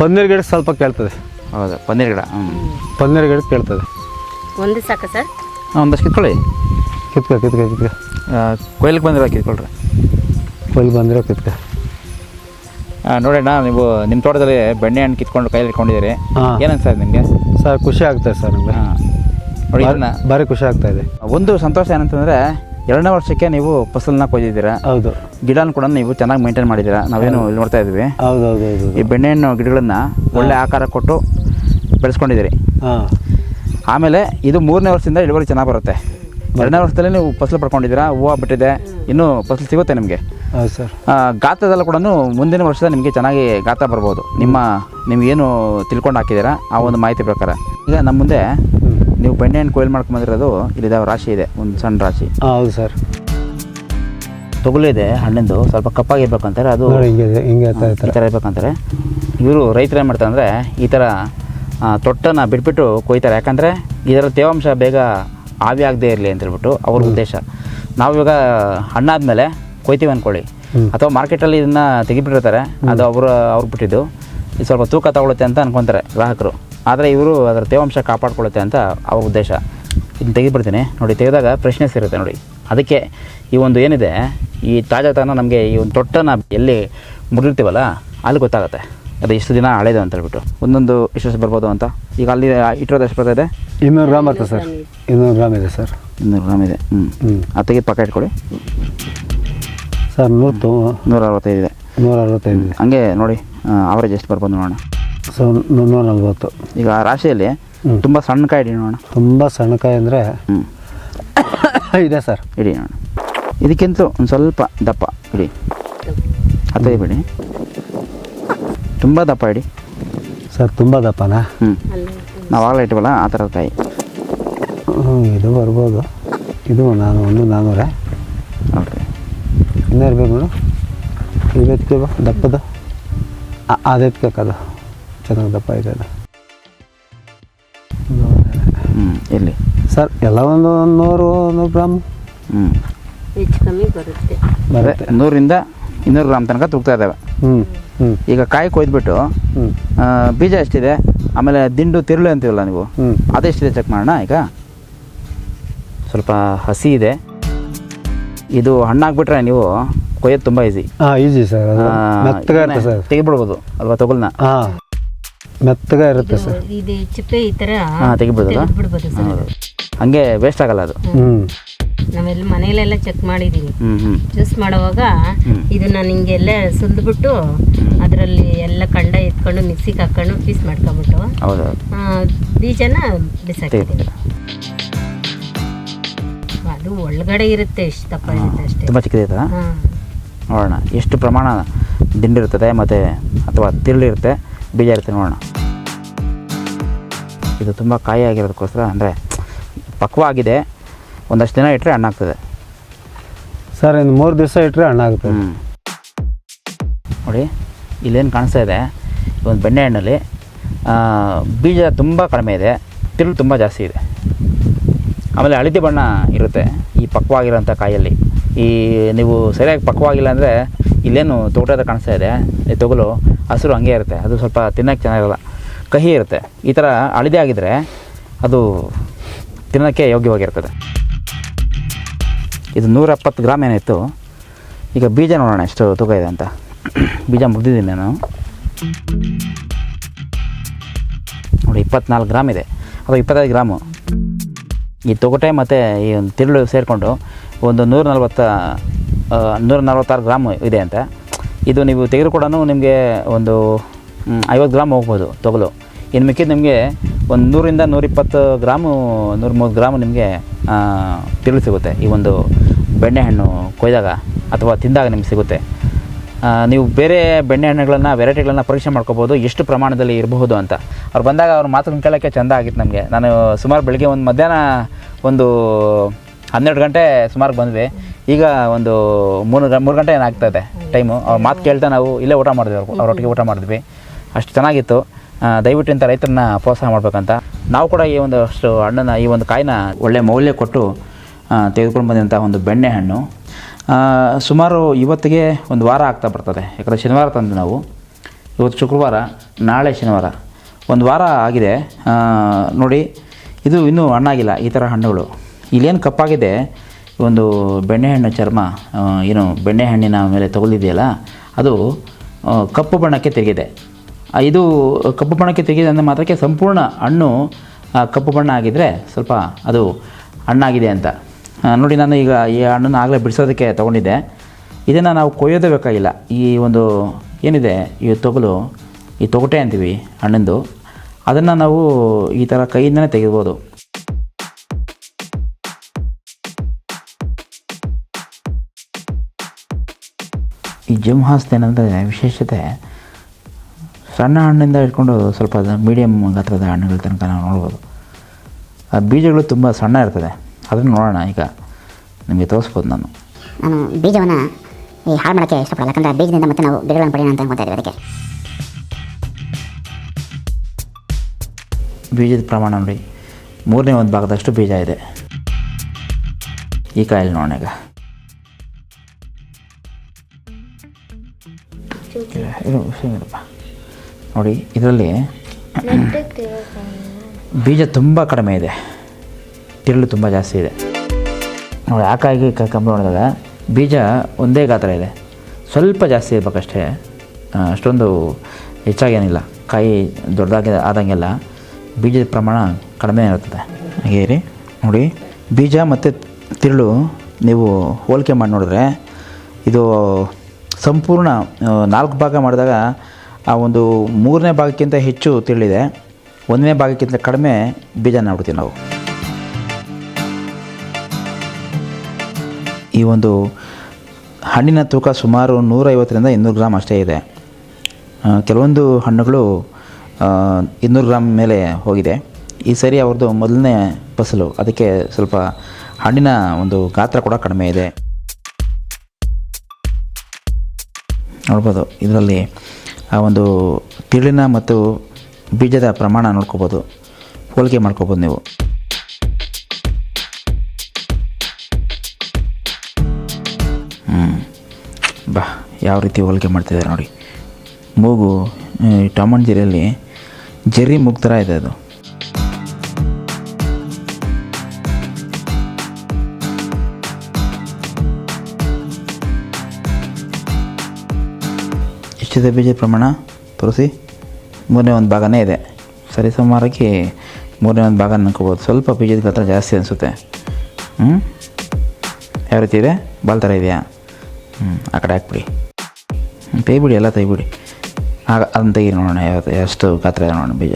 ಪನ್ನೀರ್ ಗಿಡಕ್ಕೆ ಸ್ವಲ್ಪ ಕೇಳ್ತದೆ. ಹೌದು ಪನ್ನೀರ್ ಗಿಡ ಹ್ಞೂ ಪನ್ನೀರ್ ಗಿಡಕ್ಕೆ ಕೇಳ್ತದೆ. ಒಂದು ಸಾಕ ಸರ್? ಒಂದಷ್ಟು ಕಿತ್ಕೊಳ್ಳಿ. ಕಿತ್ಕ ಕಿತ್ಕ ಕಿತ್ಕ. ಕೊಯ್ಲಿಗೆ ಬಂದಿರೋ ಕಿತ್ಕೊಳ್ರಿ. ಕೊಯ್ಲು ಬಂದಿರೋ ಕಿತ್ಕ. ಆ, ನೋಡೋಣ ನೀವು ನಿಮ್ಮ ತೋಟದಲ್ಲಿ ಬೆಣ್ಣೆ ಹಣ್ಣು ಕಿತ್ಕೊಂಡು ಕೈಯಲ್ಲಿ ಇಟ್ಕೊಂಡಿದ್ದೀರಿ. ಹಾಂ. ಸರ್ ನಿಮಗೆ? ಸರ್ ಖುಷಿ ಆಗ್ತದೆ ಸರ್ ನಮಗೆ. ಹಾಂ. ನೋಡಿ ಇದನ್ನ ಭಾರಿ ಖುಷಿ ಆಗ್ತಾ ಇದೆ. ಒಂದು ಸಂತೋಷ ಏನಂತಂದರೆ ಎರಡನೇ ವರ್ಷಕ್ಕೆ ನೀವು ಫಸಲನ್ನ ಕೊಯ್ದಿದ್ದೀರಾ. ಹೌದು. ಗಿಡನ ಕೂಡ ನೀವು ಚೆನ್ನಾಗಿ ಮೇಂಟೈನ್ ಮಾಡಿದ್ದೀರಾ. ನಾವೇನು ಇಲ್ಲಿ ನೋಡ್ತಾ ಇದ್ವಿ ಹೌದು ಹೌದು ಹಣ್ಣು ಈ ಬೆಣ್ಣೆಹಣ್ಣು ಗಿಡಗಳನ್ನ ಒಳ್ಳೆ ಆಕಾರ ಕೊಟ್ಟು ಬೆಳೆಸ್ಕೊಂಡಿದ್ದೀರಿ. ಹಾಂ. ಆಮೇಲೆ ಇದು ಮೂರನೇ ವರ್ಷದಿಂದ ಇಳುವರಿ ಚೆನ್ನಾಗಿ ಬರುತ್ತೆ. ಎರಡನೇ ವರ್ಷದಲ್ಲಿ ನೀವು ಫಸಲು ಪಡ್ಕೊಂಡಿದ್ದೀರಾ ಹೂವು ಬಿಟ್ಟಿದೆ ಇನ್ನೂ ಫಸಲು ಸಿಗುತ್ತೆ ನಿಮಗೆ. ಹೌದು ಸರ್. ಗಾತ್ರದಲ್ಲೂ ಕೂಡ ಮುಂದಿನ ವರ್ಷದ ನಿಮಗೆ ಚೆನ್ನಾಗಿ ಗಾತ್ರ ಬರ್ಬೋದು. ನಿಮ್ಮ ನಿಮ್ಗೇನು ತಿಳ್ಕೊಂಡು ಹಾಕಿದ್ದೀರಾ ಆ ಒಂದು ಮಾಹಿತಿ ಪ್ರಕಾರ. ಈಗ ನಮ್ಮ ಮುಂದೆ ನೀವು ನೀವು ಬೆಣ್ಣೆಹಣ್ಣು ಕೊಯ್ಲು ಮಾಡ್ಕೊಂಬಂದಿರೋದು ಇಲ್ಲಿದ್ದಾವೆ ರಾಶಿ ಇದೆ ಒಂದು ಸಣ್ಣ ರಾಶಿ. ಹೌದು ಸರ್. ತೊಗಲಿದೆ ಹಣ್ಣಿಂದು ಸ್ವಲ್ಪ ಕಪ್ಪಾಗಿರ್ಬೇಕಂತಾರೆ ಅದು ಹಿಂಗೆ ಈ ಥರ ಇರ್ಬೇಕಂತಾರೆ. ಇವರು ರೈತರು ಏನು ಮಾಡ್ತಾರೆ ಅಂದರೆ ಈ ಥರ ತೊಟ್ಟನ್ನ ಬಿಟ್ಬಿಟ್ಟು ಕೊಯ್ತಾರೆ. ಯಾಕಂದರೆ ಇದರ ತೇವಾಂಶ ಬೇಗ ಆವಿ ಆಗದೇ ಇರಲಿ ಅಂತ ಹೇಳ್ಬಿಟ್ಟು ಅವ್ರ ಉದ್ದೇಶ. ನಾವು ಇವಾಗ ಹಣ್ಣಾದ್ಮೇಲೆ ಕೊಯ್ತೀವಿ ಅಂದ್ಕೊಳ್ಳಿ. ಅಥವಾ ಮಾರ್ಕೆಟಲ್ಲಿ ಇದನ್ನು ತೆಗಿಬಿಟ್ಟಿರ್ತಾರೆ ಅದು ಅವರು ಅವ್ರು ಬಿಟ್ಟಿದ್ದು. ಇದು ಸ್ವಲ್ಪ ತೂಕ ತಗೊಳುತ್ತೆ ಅಂತ ಅನ್ಕೊತಾರೆ ಗ್ರಾಹಕರು. ಆದರೆ ಇವರು ಅದರ ತೇವಾಂಶ ಕಾಪಾಡ್ಕೊಳ್ಳುತ್ತೆ ಅಂತ ಅವ್ರ ಉದ್ದೇಶ. ಇದನ್ನು ತೆಗೆದುಬಿಡ್ತೀನಿ. ನೋಡಿ ತೆಗೆದಾಗ ಫ್ರೆಶ್ನೆಸ್ ಇರುತ್ತೆ ನೋಡಿ. ಅದಕ್ಕೆ ಈ ಒಂದು ಏನಿದೆ ಈ ತಾಜಾತನ ನಮಗೆ ಈ ಒಂದು ತೊಟ್ಟನ್ನು ಎಲ್ಲಿ ಮುಡಿರ್ತೀವಲ್ಲ ಅಲ್ಲಿ ಗೊತ್ತಾಗುತ್ತೆ. ಅದು ಎಷ್ಟು ದಿನ ಹಳೇದು ಅಂತ ಹೇಳ್ಬಿಟ್ಟು. ಒಂದೊಂದು ಎಷ್ಟು ವರ್ಷ ಬರ್ಬೋದು ಅಂತ. ಈಗ ಅಲ್ಲಿ ಇಟ್ಟಿರೋದು ಎಷ್ಟು ಬರ್ತಾ ಇದೆ? ಇನ್ನೂರು ಗ್ರಾಮ್ ಬರ್ತದೆ ಸರ್. ಇನ್ನೂರು ಗ್ರಾಮ್ ಇದೆ ಸರ್. ಇನ್ನೂರು ಗ್ರಾಮ್ ಇದೆ. ಹ್ಞೂ ಹ್ಞೂ ಅದು ತೆಗೆದು ಪಕ್ಕ ಇಟ್ಕೊಳ್ಳಿ. ಸರ್ ನೂರು ತು ನೂರ ಅರವತ್ತೈದು ಇದೆ. ನೂರ ಅರವತ್ತೈದು ಇದೆ ಹಂಗೆ ನೋಡಿ ಆವರೇಜ್ ಎಷ್ಟು ಬರ್ಬೋದು ನೋಡೋಣ. ಸೊ ನೂರ ನಲ್ವತ್ತು ಈಗ ರಾಶಿಯಲ್ಲಿ. ತುಂಬ ಸಣ್ಣ ಕಾಯಿ ಇಡಿ ನೋಡೋಣ. ತುಂಬ ಸಣ್ಣಕಾಯಿ ಅಂದರೆ ಹ್ಞೂ ಇದೆ ಸರ್. ಇಡಿ ನೋಡೋಣ. ಇದಕ್ಕಿಂತ ಒಂದು ಸ್ವಲ್ಪ ದಪ್ಪ ಇಡಿ ಹತ್ತೈದು ಬಿಡಿ. ತುಂಬ ದಪ್ಪ ಇಡಿ. ಸರ್ ತುಂಬ ದಪ್ಪನಾ? ಹ್ಞೂ ನಾವು ಆಗಲೇ ಇಟ್ಟಿವಲ್ಲ ಆ ಥರ ಕಾಯಿ ಹ್ಞೂ ಇದು ಬರ್ಬೋದು. ಇದು ನಾನು ಒಂದು ನಾನ್ನೂರೇ ಓಕೆ. ಇನ್ನೂ ಇರಬೇಕು ನೋಡು. ಇದು ಎತ್ಕೋ ದಪ್ಪದ ಆ- ಅದು ಎತ್ಕೋಕ್ಕದು ಚೆನ್ನಾಗಿ ದಪ್ಪ ಇದೆ ಅದು. ಹ್ಞೂ ಇರಲಿ ಸರ್ ಎಲ್ಲ ಒಂದು ಒಂದು ನೂರು ನೂರು ಗ್ರಾಮ್? ಹ್ಞೂ ಹೆಚ್ಚು ಕಮ್ಮಿ ಬರುತ್ತೆ. ಬರುತ್ತೆ. ನೂರಿಂದ ಇನ್ನೂರು ಗ್ರಾಮ್ ತನಕ ತೂಗ್ತಾ ಇದ್ದಾವೆ. ಹ್ಞೂ ಹ್ಞೂ ಈಗ ಕಾಯಿ ಕೊಯ್ದ್ಬಿಟ್ಟು ಬೀಜ ಎಷ್ಟಿದೆ? ಆಮೇಲೆ ದಿಂಡು ತಿರುಳು ಅಂತೀವಲ್ಲ ನೀವು? ಅದೆಷ್ಟಿದೆ ಚೆಕ್ ಮಾಡೋಣ ಈಗ? ಸ್ವಲ್ಪ ಹಸಿ ಇದೆ. ಇದು ಹಣ್ಣಾಗ್ಬಿಟ್ರೆ ನೀವು ಕೊಯ್ಯೋದು ತುಂಬ ಈಸಿ ಈಸಿ ಈಜಿ ಸರ್ ತೆಗಿಬಿಡ್ಬೋದು ಅಲ್ವಾ ತೊಗಲ್ನ ಮೆತ್ತಗ ಮೆತ್ತಗೆ ಇರುತ್ತೆ ಸರ್ ಚಿಪ್ಪೆ ಈ ಹಾಂ ಸರ್ ಹಂಗೆ ವೇಸ್ಟ್ ಆಗಲ್ಲ ಅದು. ಹ್ಞೂ ನಾವೆಲ್ಲ ಮನೆಯಲ್ಲೆಲ್ಲ ಚೆಕ್ ಹ್ಞೂ ಜ್ಯೂಸ್ ಮಾಡುವಾಗ ಇದನ್ನ ನಿಂಗೆಲ್ಲ ಸುಲಿದ್ಬಿಟ್ಟು ಅದರಲ್ಲಿ ಎಲ್ಲ ಕಂಡ ಎತ್ಕೊಂಡು ಮಿಕ್ಸಿಗೆ ಹಾಕೊಂಡು ಪೀಸ್ ಮಾಡ್ಕೊಂಬಿಟ್ಟು ಬೀಜನ ಬಿಸಾಕಿದ್ದೀವಿ ಅದು ಒಳಗಡೆ ಇರುತ್ತೆ ಎಷ್ಟು ದಪ್ಪ ಇರುತ್ತೆ ಅಷ್ಟೇ. ತುಂಬ ನೋಡೋಣ ಎಷ್ಟು ಪ್ರಮಾಣ ದಿಂಡಿರುತ್ತದೆ ಮತ್ತು ಅಥವಾ ತಿರುಳಿರುತ್ತೆ ಬೀಜ ಇರುತ್ತೆ ನೋಡೋಣ. ಇದು ತುಂಬ ಕಾಯಿ ಆಗಿರೋದಕ್ಕೋಸ್ಕರ ಅಂದರೆ ಪಕ್ವಾಗಿದೆ ಒಂದಷ್ಟು ದಿನ ಇಟ್ಟರೆ ಹಣ್ಣಾಗ್ತದೆ ಸರ್ ಇನ್ನು ಮೂರು ದಿವಸ ಇಟ್ಟರೆ ಹಣ್ಣಾಗುತ್ತೆ ಹ್ಞೂ ನೋಡಿ ಇಲ್ಲೇನು ಕಾಣಿಸ್ತಾ ಇದೆ. ಒಂದು ಬೆಣ್ಣೆ ಹಣ್ಣಲ್ಲಿ ಬೀಜ ತುಂಬ ಕಡಿಮೆ ಇದೆ. ತಿರುಳು ತುಂಬ ಜಾಸ್ತಿ ಇದೆ. ಆಮೇಲೆ ಹಳದಿ ಬಣ್ಣ ಇರುತ್ತೆ ಈ ಪಕ್ವಾಗಿರೋಂಥ ಕಾಯಲ್ಲಿ. ಈ ನೀವು ಸರಿಯಾಗಿ ಪಕ್ವಾಗಿಲ್ಲ ಅಂದರೆ ಇಲ್ಲೇನು ತೋಟದ ಕಾಣಿಸ್ತಾ ಇದೆ. ಈ ತೊಗಲು ಹಸಿರು ಹಂಗೆ ಇರುತ್ತೆ. ಅದು ಸ್ವಲ್ಪ ತಿನ್ನೋಕ್ಕೆ ಚೆನ್ನಾಗಿರಲ್ಲ. ಕಹಿ ಇರುತ್ತೆ. ಈ ಥರ ಹಳದಿ ಆಗಿದ್ದರೆ ಅದು ತಿನ್ನೋಕ್ಕೆ ಯೋಗ್ಯವಾಗಿರ್ತದೆ. ಇದು ನೂರ ಎಪ್ಪತ್ತು ಗ್ರಾಮ್ ಏನಿತ್ತು ಈಗ ಬೀಜ ನೋಡೋಣ, ಎಷ್ಟು ತೂಕ ಇದೆ ಅಂತ. ಬೀಜ ಮುಗ್ದಿದ್ದೀನಿ ನಾನು. ನೋಡಿ, ಇಪ್ಪತ್ನಾಲ್ಕು ಗ್ರಾಮ್ ಇದೆ. ಅದು ಇಪ್ಪತ್ತೈದು ಗ್ರಾಮು. ಈ ತೊಗಟೆ ಮತ್ತು ಈ ಒಂದು ತಿರುಳು ಸೇರಿಕೊಂಡು ಒಂದು ನೂರ ನಲ್ವತ್ತ ನೂರ ನಲ್ವತ್ತಾರು ಗ್ರಾಮು ಇದೆ ಅಂತ. ಇದು ನೀವು ತೆಗೆದುಕೊಡೋನು ನಿಮಗೆ ಒಂದು ಐವತ್ತು ಗ್ರಾಮ್ ಹೋಗ್ಬೋದು ತೊಗಲು. ಇನ್ನು ಮಿಕ್ಕಿದ ನಿಮಗೆ ಒಂದು ನೂರಿಂದ ನೂರಿಪ್ಪತ್ತು ಗ್ರಾಮು ನೂರ ಮೂವತ್ತು ಗ್ರಾಮು ನಿಮಗೆ ತಿರುಳು ಸಿಗುತ್ತೆ. ಈ ಒಂದು ಬೆಣ್ಣೆಹಣ್ಣು ಕೊಯ್ದಾಗ ಅಥವಾ ತಿಂದಾಗ ನಿಮ್ಗೆ ಸಿಗುತ್ತೆ. ನೀವು ಬೇರೆ ಬೆಣ್ಣೆಹಣ್ಣುಗಳನ್ನು, ವೆರೈಟಿಗಳನ್ನು ಪರೀಕ್ಷೆ ಮಾಡ್ಕೋಬೋದು, ಎಷ್ಟು ಪ್ರಮಾಣದಲ್ಲಿ ಇರಬಹುದು ಅಂತ. ಅವ್ರು ಬಂದಾಗ ಅವ್ರ ಮಾತನ್ನು ಕೇಳೋಕ್ಕೆ ಚೆಂದ ಆಗಿತ್ತು ನಮಗೆ. ನಾನು ಸುಮಾರು ಬೆಳಗ್ಗೆ ಒಂದು ಮಧ್ಯಾಹ್ನ ಒಂದು ಹನ್ನೆರಡು ಗಂಟೆ ಸುಮಾರು ಬಂದ್ವಿ. ಈಗ ಒಂದು ಮೂರು ಮೂರು ಗಂಟೆ ಏನಾಗ್ತಾ ಇದೆ? ಟೈಮು. ಅವ್ರ ಮಾತು ಕೇಳ್ತಾ ನಾವು ಇಲ್ಲೇ ಊಟ ಮಾಡಿದ್ವಿ, ಅವ್ರ ಅವರೊಟ್ಟಿಗೆ ಊಟ ಮಾಡಿದ್ವಿ. ಅಷ್ಟು ಚೆನ್ನಾಗಿತ್ತು. ದಯವಿಟ್ಟು ಇಂಥ ರೈತರನ್ನ ಪ್ರೋತ್ಸಾಹ ಮಾಡಬೇಕಂತ. ನಾವು ಕೂಡ ಈ ಒಂದು ಅಷ್ಟು ಹಣ್ಣನ್ನು, ಈ ಒಂದು ಕಾಯಿನ ಒಳ್ಳೆ ಮೌಲ್ಯ ಕೊಟ್ಟು ತೆಗೆದುಕೊಂಡು ಬಂದಂಥ ಒಂದು ಬೆಣ್ಣೆ ಹಣ್ಣು. ಸುಮಾರು ಇವತ್ತಿಗೆ ಒಂದು ವಾರ ಆಗ್ತಾ ಬರ್ತದೆ. ಯಾಕಂದರೆ ಶನಿವಾರ ತಂದು ನಾವು. ಇವತ್ತು ಶುಕ್ರವಾರ, ನಾಳೆ ಶನಿವಾರ. ಒಂದು ವಾರ ಆಗಿದೆ. ನೋಡಿ, ಇದು ಇನ್ನೂ ಹಣ್ಣಾಗಿಲ್ಲ, ಈ ಥರ ಹಣ್ಣುಗಳು. ಇಲ್ಲೇನು ಕಪ್ಪಾಗಿದೆ ಒಂದು ಬೆಣ್ಣೆಹಣ್ಣು ಚರ್ಮ ಏನು ಏನು ಬೆಣ್ಣೆಹಣ್ಣಿನ ಮೇಲೆ ತಗೊಳ್ಳಿದೆಯಲ್ಲ ಅದು ಕಪ್ಪು ಬಣ್ಣಕ್ಕೆ ತೆಗೆದಿದೆ ಇದು ಕಪ್ಪು ಬಣ್ಣಕ್ಕೆ ತೆಗೆದ ಅಂದರೆ ಮಾತ್ರಕ್ಕೆ ಸಂಪೂರ್ಣ ಹಣ್ಣು ಕಪ್ಪು ಬಣ್ಣ ಆಗಿದ್ದರೆ ಸ್ವಲ್ಪ ಅದು ಹಣ್ಣಾಗಿದೆ ಅಂತ. ನೋಡಿ ನಾನು ಈಗ ಈ ಹಣ್ಣನ್ನು ಆಗಲೇ ಬಿಡಿಸೋದಕ್ಕೆ ತೊಗೊಂಡಿದ್ದೆ. ಇದನ್ನು ನಾವು ಕೊಯ್ಯೋದೇ ಬೇಕಾಗಿಲ್ಲ. ಈ ಒಂದು ಏನಿದೆ, ಈ ತೊಗಲು, ಈ ತೊಗಟೆ ಅಂತೀವಿ ಹಣ್ಣಿಂದು. ಅದನ್ನು ನಾವು ಈ ಥರ ಕೈಯಿಂದನೇ ತೆಗಿಬೋದು ಈ ಜಮ್ಹಾಸ್ತ ಏನಂದರೆ ವಿಶೇಷತೆ ಸಣ್ಣ ಹಣ್ಣಿಂದ ಇಟ್ಕೊಂಡು ಸ್ವಲ್ಪ ಮೀಡಿಯಮ್ ಗಾತ್ರದ ಹಣ್ಣುಗಳ ತನಕ ನಾವು ನೋಡ್ಬೋದು. ಆ ಬೀಜಗಳು ತುಂಬ ಸಣ್ಣ ಇರ್ತದೆ. ಅದನ್ನು ನೋಡೋಣ ಈಗ. ನಿಮಗೆ ತೋರಿಸ್ಬೋದು ನಾನು. ನಾನು ಬೀಜವನ್ನು ಈ ಹಾಳು ಮಾಡೋಕ್ಕೆ ಇಷ್ಟಪಡಲ್ಲ. ಯಾಕಂದರೆ ಆ ಬೀಜದಿಂದ ಮತ್ತೆ ನಾವು ಗಿಡಗಳನ್ನು ಪಡೆಯೋಣ ಅಂತ ಅನ್ಕೊತಾ ಇದ್ದೀವಿ ಅದಕ್ಕೆ. ಬೀಜದ ಪ್ರಮಾಣ ನೋಡಿ. ಮೂರನೇ ಒಂದು ಭಾಗದಷ್ಟು ಬೀಜ ಇದೆ. ಈ ಕಾಯಲ್ಲಿ ನೋಡೋಣ ಈಗ. ಇದು. ನೋಡಿ, ಇದರಲ್ಲಿ ಬೀಜ ತುಂಬ ಕಡಿಮೆ ಇದೆ. ತಿರುಳು ತುಂಬ ಜಾಸ್ತಿ ಇದೆ. ನೋಡಿ, ಆ ಕಾಯಿಗೆ ಕ- ಕಂಬ ನೋಡಿದಾಗ ಬೀಜ ಒಂದೇ ಗಾತ್ರ ಇದೆ. ಸ್ವಲ್ಪ ಜಾಸ್ತಿ ಇರಬೇಕಷ್ಟೇ. ಅಷ್ಟೊಂದು ಹೆಚ್ಚಾಗೇನಿಲ್ಲ. ಕಾಯಿ ದೊಡ್ಡದಾಗಿ ಆದಂಗೆಲ್ಲ ಬೀಜದ ಪ್ರಮಾಣ ಕಡಿಮೆ ಇರುತ್ತದೆ. ಹಾಗೆ ರೀ ನೋಡಿ, ಬೀಜ ಮತ್ತು ತಿರುಳು ನೀವು ಹೋಲಿಕೆ ಮಾಡಿ ನೋಡಿದ್ರೆ ಇದು ಸಂಪೂರ್ಣ ನಾಲ್ಕು ಭಾಗ ಮಾಡಿದಾಗ ಆ ಒಂದು ಮೂರನೇ ಭಾಗಕ್ಕಿಂತ ಹೆಚ್ಚು ತಿಳಿದೆ ಒಂದನೇ ಭಾಗಕ್ಕಿಂತ ಕಡಿಮೆ ಬೀಜ ನೋಡ್ತೀವಿ ನಾವು. ಈ ಒಂದು ಹಣ್ಣಿನ ತೂಕ ಸುಮಾರು ನೂರೈವತ್ತರಿಂದ ಇನ್ನೂರು ಗ್ರಾಮ್ ಅಷ್ಟೇ ಇದೆ. ಕೆಲವೊಂದು ಹಣ್ಣುಗಳು ಇನ್ನೂರು ಗ್ರಾಮ್ ಮೇಲೆ ಹೋಗಿದೆ. ಈ ಸರಿ ಅವ್ರದ್ದು ಮೊದಲನೇ ಫಸಲು, ಅದಕ್ಕೆ ಸ್ವಲ್ಪ ಹಣ್ಣಿನ ಒಂದು ಗಾತ್ರ ಕೂಡ ಕಡಿಮೆ ಇದೆ. ನೋಡ್ಬೋದು, ಇದರಲ್ಲಿ ಆ ಒಂದು ತಿರುಳಿನ ಮತ್ತು ಬೀಜದ ಪ್ರಮಾಣ ನೋಡ್ಕೋಬೋದು. ಹೋಲಿಕೆ ಮಾಡ್ಕೋಬೋದು ನೀವು. ಬಾ, ಯಾವ ರೀತಿ ಹೋಲಿಕೆ ಮಾಡ್ತಿದ್ದಾರೆ ನೋಡಿ. ಮೂಗು, ಈ ಜಿರಿಯಲ್ಲಿ ಜರಿ ಮೂಗು ಥರ ಇದೆ ಅದು. ಎಷ್ಟಿದೆ ಬೀಜದ ಪ್ರಮಾಣ ತೋರಿಸಿ. ಮೂರನೇ ಒಂದು ಭಾಗನೇ ಇದೆ. ಸರಿಸುಮಾರಾಗಿ ಮೂರನೇ ಒಂದು ಭಾಗ ಅನ್ಕೋಬೋದು ಸ್ವಲ್ಪ ಬೀಜದ ಗಾತ್ರ ಜಾಸ್ತಿ ಅನಿಸುತ್ತೆ. ಹ್ಞೂ ಯಾವ ರೀತಿ ಇದೆ? ಬಾಲ್ ಥರ ಇದೆಯಾ? ಹ್ಞೂ ಆ ಕಡೆ ಹಾಕ್ಬಿಡಿ. ತೆಗಿಬಿಡಿ, ಎಲ್ಲ ತೆಗಿಬಿಡಿ. ಆಗ ಅದನ್ನ ತೆಗಿ ನೋಡೋಣ ಯಾವತ್ತು ಎಷ್ಟು ಗಾತ್ರ ಇದೆ ನೋಡೋಣ ಬೀಜ.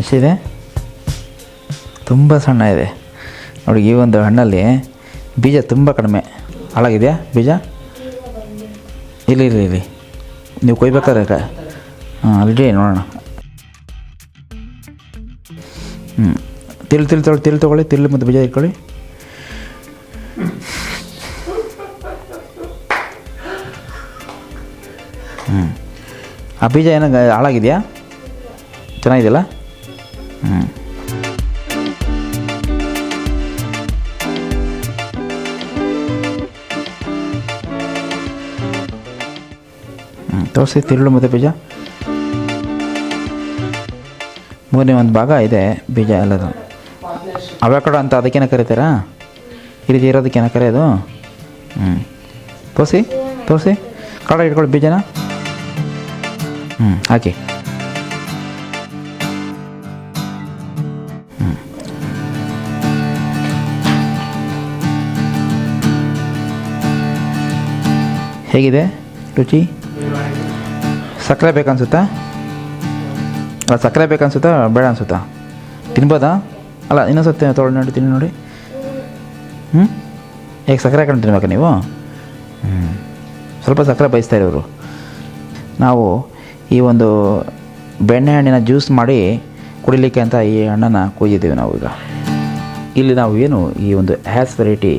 ಎಷ್ಟಿದೆ? ತುಂಬ ಸಣ್ಣ ಇದೆ. ನೋಡಿ, ಈ ಒಂದು ಹಣ್ಣಲ್ಲಿ ಬೀಜ ತುಂಬ ಕಡಿಮೆ. ಹಾಳಾಗಿದೆಯಾ ಬೀಜ? ಇಲ್ಲಿ ಇಲ್ಲಿ ಇಲ್ಲಿ ನೀವು ಕೊಯ್ಬೇಕಾದ್ರೆ ಹಾಂ ಅಲ್ಲಿ ನೋಡೋಣ. ಹ್ಞೂ ತಿಳಿ ತಿಳಿ ತೊಗೊಳ್ಳಿ ತಿಳಿ ತೊಗೊಳ್ಳಿ ತಿಳಿ ಮತ್ತು ಬೀಜ ಇಟ್ಕೊಳ್ಳಿ. ಹ್ಞೂ ಆ ಬೀಜ ಏನಾಗ ಹಾಳಾಗಿದೆಯಾ? ಚೆನ್ನಾಗಿದೆಯಲ್ಲ? ಹ್ಞೂ ತೋರಿಸಿ, ತಿರುಳು ಮತ್ತು ಬೀಜ. ಮೂರನೇ ಒಂದು ಭಾಗ ಇದೆ ಬೀಜ ಎಲ್ಲದು. ಅವಾಕಡೋ ಅಂತ ಅದಕ್ಕೇನ ಕರೀತಾರಾ? ಈ ರೀತಿ ಇರೋದಕ್ಕೇನ ಕರೆಯೋದು? ಹ್ಞೂ ತೋರಿಸಿ ತೋರಿಸಿ. ಕಾಡ ಇಟ್ಕೊಳ್ಳಿ ಬೀಜನ. ಹ್ಞೂ ಹಾಕಿ. ಹೇಗಿದೆ ರುಚಿ? ಸಕ್ಕರೆ ಬೇಕನ್ಸುತ್ತಾ ಅಲ್ಲ, ಸಕ್ಕರೆ ಬೇಕನ್ಸುತ್ತಾ ಬೇಡ ಅನ್ಸುತ್ತಾ? ತಿನ್ಬೋದಾ? ಅಲ್ಲ ಇನ್ನೊಂದ್ಸತ್ತೆ ತೊಗೊಳ್ಳಿ ನೋಡಿ, ತಿನ್ನಿ ನೋಡಿ. ಹ್ಞೂ ಹೇಗೆ ಸಕ್ಕರೆ ಹಾಕೊಂಡು ತಿನ್ಬೇಕಾ ನೀವು? ಹ್ಞೂ ಸ್ವಲ್ಪ ಸಕ್ಕರೆ ಬಯಸ್ತಾ ಇರೋರು. ನಾವು ಈ ಒಂದು ಬೆಣ್ಣೆಹಣ್ಣಿನ ಜ್ಯೂಸ್ ಮಾಡಿ ಕುಡಿಲಿಕ್ಕೆ ಅಂತ ಈ ಹಣ್ಣನ್ನು ಕುಯ್ದಿದ್ದೀವಿ ನಾವು ಈಗ. ಇಲ್ಲಿ ನಾವು ಏನು ಈ ಒಂದು ಹ್ಯಾಸ್ ವೆರೈಟಿ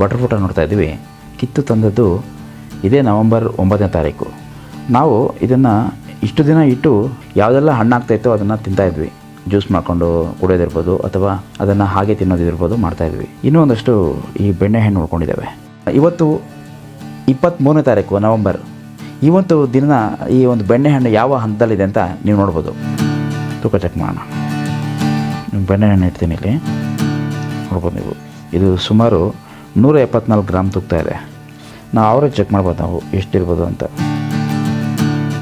ಬಟರ್ ಫ್ರೂಟ ನೋಡ್ತಾ ಇದ್ದೀವಿ. ಕಿತ್ತು ತಂದದ್ದು ಇದೇ ನವಂಬರ್ ಒಂಬತ್ತನೇ ತಾರೀಕು. ನಾವು ಇದನ್ನು ಇಷ್ಟು ದಿನ ಇಟ್ಟು ಯಾವುದೆಲ್ಲ ಹಣ್ಣಾಗ್ತಾಯಿತ್ತೋ ಅದನ್ನು ತಿಂತಾಯಿದ್ವಿ ಜ್ಯೂಸ್ ಮಾಡಿಕೊಂಡು ಕುಡಿಯೋದಿರ್ಬೋದು ಅಥವಾ ಅದನ್ನು ಹಾಗೆ ತಿನ್ನೋದಿರ್ಬೋದು ಮಾಡ್ತಾಯಿದ್ವಿ ಇನ್ನೂ ಒಂದಷ್ಟು ಈ ಬೆಣ್ಣೆಹಣ್ಣು ಉಳ್ಕೊಂಡಿದ್ದಾವೆ. ಇವತ್ತು ಇಪ್ಪತ್ತ್ಮೂರನೇ ತಾರೀಕು, ನವಂಬರ್. ಇವತ್ತು ದಿನ ಈ ಒಂದು ಬೆಣ್ಣೆಹಣ್ಣು ಯಾವ ಹಂತದಲ್ಲಿದೆ ಅಂತ ನೀವು ನೋಡ್ಬೋದು. ತೂಕ ಚೆಕ್ ಮಾಡೋಣ. ಬೆಣ್ಣೆಹಣ್ಣು ಇಡ್ತೀನಿ ಇಲ್ಲಿ. ನೋಡ್ಬೋದು ನೀವು. ಇದು ಸುಮಾರು ನೂರ ಎಪ್ಪತ್ನಾಲ್ಕು ಗ್ರಾಮ್ ತೂಗ್ತಾ ಇದೆ. ನಾವು ಅವರೇ ಚೆಕ್ ಮಾಡ್ಬೋದು ನಾವು ಎಷ್ಟಿರ್ಬೋದು ಅಂತ.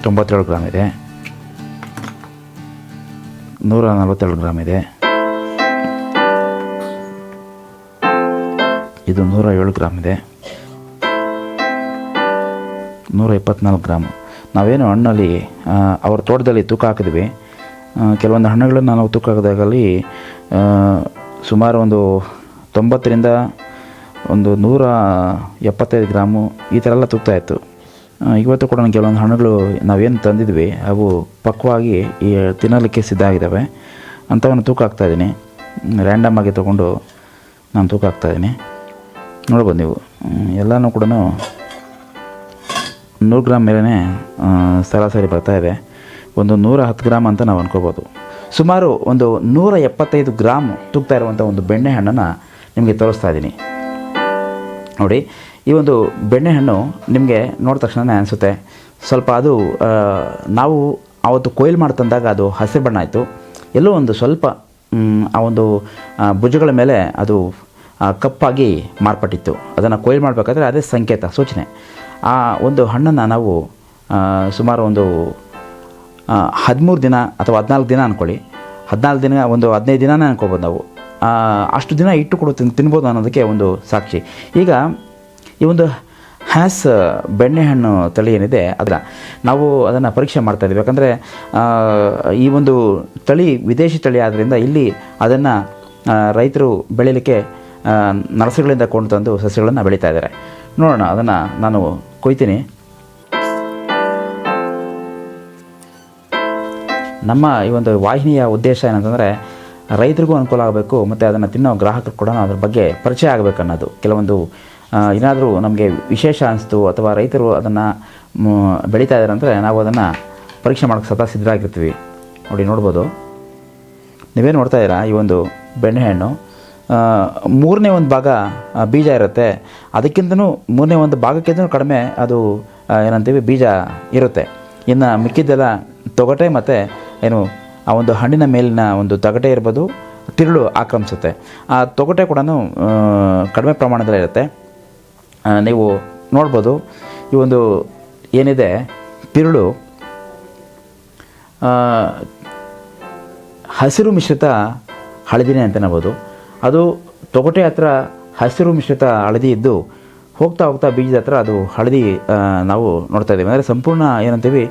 ತೊಂಬತ್ತೇಳು ಗ್ರಾಮ್ ಇದೆ. ನೂರ ನಲವತ್ತೆರಡು ಗ್ರಾಮ್ ಇದೆ. ಇದು ನೂರ ಏಳು ಗ್ರಾಮ್ ಇದೆ. ನೂರ ಇಪ್ಪತ್ನಾಲ್ಕು ಗ್ರಾಮು. ನಾವೇನು ಹಣ್ಣಲ್ಲಿ ಅವ್ರ ತೋಟದಲ್ಲಿ ತೂಕ ಹಾಕಿದ್ವಿ. ಕೆಲವೊಂದು ಹಣ್ಣುಗಳನ್ನು ನಾವು ತೂಕ ಹಾಕಿದಾಗಲ್ಲಿ ಸುಮಾರು ಒಂದು ತೊಂಬತ್ತರಿಂದ ಒಂದು ನೂರ ಎಪ್ಪತ್ತೈದು ಗ್ರಾಮು ಈ ಥರ ಎಲ್ಲ ತೂಗ್ತಾ ಇತ್ತು. ಆ, ಇವತ್ತು ಕೂಡ ಕೆಲವೊಂದು ಹಣ್ಣುಗಳು ನಾವೇನು ತಂದಿದ್ವಿ, ಅವು ಪಕ್ವವಾಗಿ ಈ ತಿನ್ನಲಿಕ್ಕೆ ಸಿದ್ಧ ಆಗಿದ್ದಾವೆ. ಅಂಥವನ್ನು ತೂಕ ಹಾಕ್ತಾಯಿದ್ದೀನಿ ರ್ಯಾಂಡಮ್ ಆಗಿ ತೊಗೊಂಡು ನಾನು ತೂಕ ಹಾಕ್ತಾಯಿದ್ದೀನಿ ನೋಡ್ಬೋದು ನೀವು. ಎಲ್ಲನೂ ಕೂಡ ನೂರು ಗ್ರಾಮ್ ಮೇಲೇ ಸರಾಸರಿ ಬರ್ತಾ ಇದೆ. ಒಂದು ನೂರ ಹತ್ತು ಗ್ರಾಮ್ ಅಂತ ನಾವು ಅನ್ಕೋಬೋದು. ಸುಮಾರು ಒಂದು ನೂರ ಎಪ್ಪತ್ತೈದು ಗ್ರಾಮ್ ತೂಗ್ತಾ ಇರುವಂಥ ಒಂದು ಬೆಣ್ಣೆ ಹಣ್ಣನ್ನು ನಿಮಗೆ ತೋರಿಸ್ತಾ ಇದ್ದೀನಿ. ನೋಡಿ ಈ ಒಂದು ಬೆಣ್ಣೆಹಣ್ಣು ನಿಮಗೆ ನೋಡಿದ ತಕ್ಷಣ ಅನಿಸುತ್ತೆ. ಸ್ವಲ್ಪ ಅದು ನಾವು ಆವತ್ತು ಕೊಯ್ಲು ಮಾಡಿ ತಂದಾಗ ಅದು ಹಸಿರು ಬಣ್ಣ ಆಯಿತು. ಎಲ್ಲೋ ಒಂದು ಸ್ವಲ್ಪ ಆ ಒಂದು ಭುಜಗಳ ಮೇಲೆ ಅದು ಕಪ್ಪಾಗಿ ಮಾರ್ಪಟ್ಟಿತ್ತು. ಅದನ್ನು ಕೊಯ್ಲು ಮಾಡಬೇಕಾದ್ರೆ ಅದೇ ಸಂಕೇತ, ಸೂಚನೆ. ಆ ಒಂದು ಹಣ್ಣನ್ನು ನಾವು ಸುಮಾರು ಒಂದು ಹದಿಮೂರು ದಿನ ಅಥವಾ ಹದಿನಾಲ್ಕು ದಿನ ಅಂದ್ಕೊಳ್ಳಿ ಹದಿನಾಲ್ಕು ದಿನ, ಒಂದು ಹದಿನೈದು ದಿನನೇ ಅನ್ಕೋಬೋದು ನಾವು. ಅಷ್ಟು ದಿನ ಇಟ್ಟು ಕೊಡೋ ತಿನ್, ತಿನ್ಬೋದು ಅನ್ನೋದಕ್ಕೆ ಒಂದು ಸಾಕ್ಷಿ. ಈಗ ಈ ಒಂದು ಹ್ಯಾಸ್ ಬೆಣ್ಣೆಹಣ್ಣು ತಳಿ ಏನಿದೆ ಅದರ ನಾವು ಅದನ್ನು ಪರೀಕ್ಷೆ ಮಾಡ್ತಾ ಇದ್ದೀವಿ. ಯಾಕಂದರೆ ಈ ಒಂದು ತಳಿ ವಿದೇಶಿ ತಳಿ ಆದ್ದರಿಂದ ಇಲ್ಲಿ ಅದನ್ನು ರೈತರು ಬೆಳೀಲಿಕ್ಕೆ ನರ್ಸರಿಗಳಿಂದ ಕೊಂಡು ತಂದು ಸಸ್ಯಗಳನ್ನು ಬೆಳೀತಾ ಇದ್ದಾರೆ. ನೋಡೋಣ, ಅದನ್ನು ನಾನು ಕೊಯ್ತೀನಿ. ನಮ್ಮ ಈ ಒಂದು ವಾಹಿನಿಯ ಉದ್ದೇಶ ಏನಂತಂದರೆ, ರೈತರಿಗೂ ಅನುಕೂಲ ಆಗಬೇಕು, ಮತ್ತು ಅದನ್ನು ತಿನ್ನೋ ಗ್ರಾಹಕರು ಕೂಡ ಅದ್ರ ಬಗ್ಗೆ ಪರಿಚಯ ಆಗಬೇಕು ಅನ್ನೋದು. ಕೆಲವೊಂದು ಏನಾದರೂ ನಮಗೆ ವಿಶೇಷ ಅನಿಸ್ತು ಅಥವಾ ರೈತರು ಅದನ್ನು ಬೆಳೀತಾ ಇದ್ದಾರೆ ಅಂದರೆ ನಾವು ಅದನ್ನು ಪರೀಕ್ಷೆ ಮಾಡೋಕ್ಕೆ ಸದಾ ಸಿದ್ಧರಾಗಿರ್ತೀವಿ. ನೋಡಿ, ನೋಡ್ಬೋದು. ನೀವೇನು ನೋಡ್ತಾ ಇದ್ದೀರಾ ಈ ಒಂದು ಬೆಣ್ಣೆಹಣ್ಣು? ಮೂರನೇ ಒಂದು ಭಾಗ ಬೀಜ ಇರುತ್ತೆ. ಅದಕ್ಕಿಂತನೂ ಮೂರನೇ ಒಂದು ಭಾಗಕ್ಕಿಂತನೂ ಕಡಿಮೆ ಅದು ಏನಂತೀವಿ, ಬೀಜ ಇರುತ್ತೆ. ಇನ್ನು ಮಿಕ್ಕಿದ್ದೆಲ್ಲ ತೊಗಟೆ ಮತ್ತು ಏನು, ಆ ಒಂದು ಹಣ್ಣಿನ ಮೇಲಿನ ಒಂದು ತೊಗಟೆ ಇರ್ಬೋದು, ತಿರುಳು ಆಕ್ರಮಿಸುತ್ತೆ. ಆ ತೊಗಟೆ ಕೂಡ ಕಡಿಮೆ ಪ್ರಮಾಣದಲ್ಲಿ ಇರುತ್ತೆ ನೀವು ನೋಡ್ಬೋದು. ಈ ಒಂದು ಏನಿದೆ? ತಿರುಳು. ಹಸಿರು ಮಿಶ್ರಿತ ಹಳದಿನೇ ಅಂತ ಅನ್ಬೋದು ಅದು ತೊಗಟೆ ಹತ್ರ ಹಸಿರು ಮಿಶ್ರಿತ ಹಳದಿ ಇದ್ದು ಹೋಗ್ತಾ ಹೋಗ್ತಾ ಬೀಜದ ಹತ್ರ ಅದು ಹಳದಿ ನಾವು ನೋಡ್ತಾ ಇದ್ದೀವಿ. ಅಂದರೆ ಸಂಪೂರ್ಣ ಏನಂತೀವಿ,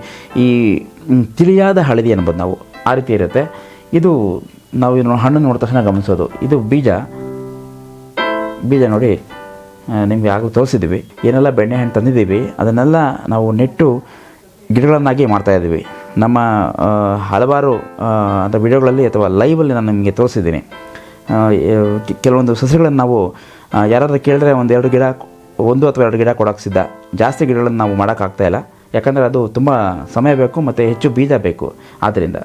ಈ ತಿಳಿಯಾದ ಹಳದಿ ಅನ್ಬೋದು ನಾವು. ಆ ರೀತಿ ಇರುತ್ತೆ. ಇದು ನಾವು ಹಣ್ಣು ನೋಡಿದ ತಕ್ಷಣ ಗಮನಿಸೋದು. ಇದು ಬೀಜ. ಬೀಜ ನೋಡಿ. ನಿಮಗೆ ಆಗಲೂ ತೋರಿಸಿದ್ದೀವಿ. ಏನೆಲ್ಲ ಬೆಣ್ಣೆಹಣ್ಣು ತಂದಿದ್ದೀವಿ, ಅದನ್ನೆಲ್ಲ ನಾವು ನೆಟ್ಟು ಗಿಡಗಳನ್ನಾಗಿ ಮಾಡ್ತಾಯಿದ್ದೀವಿ ನಮ್ಮ ಹಲವಾರು ಅಂತ ವಿಡಿಯೋಗಳಲ್ಲಿ ಅಥವಾ ಲೈವಲ್ಲಿ ನಾನು ನಿಮಗೆ ತೋರಿಸಿದ್ದೀನಿ. ಕೆಲವೊಂದು ಸಸಿಗಳನ್ನು ನಾವು ಯಾರಾದರೂ ಕೇಳಿದ್ರೆ ಒಂದು ಎರಡು ಗಿಡ, ಒಂದು ಅಥವಾ ಎರಡು ಗಿಡ ಕೊಡೋಕೆ ಸಿದ್ಧ. ಜಾಸ್ತಿ ಗಿಡಗಳನ್ನು ನಾವು ಮಾಡೋಕ್ಕಾಗ್ತಾ ಇಲ್ಲ. ಯಾಕಂದರೆ ಅದು ತುಂಬ ಸಮಯ ಬೇಕು ಮತ್ತು ಹೆಚ್ಚು ಬೀಜ ಬೇಕು. ಆದ್ದರಿಂದ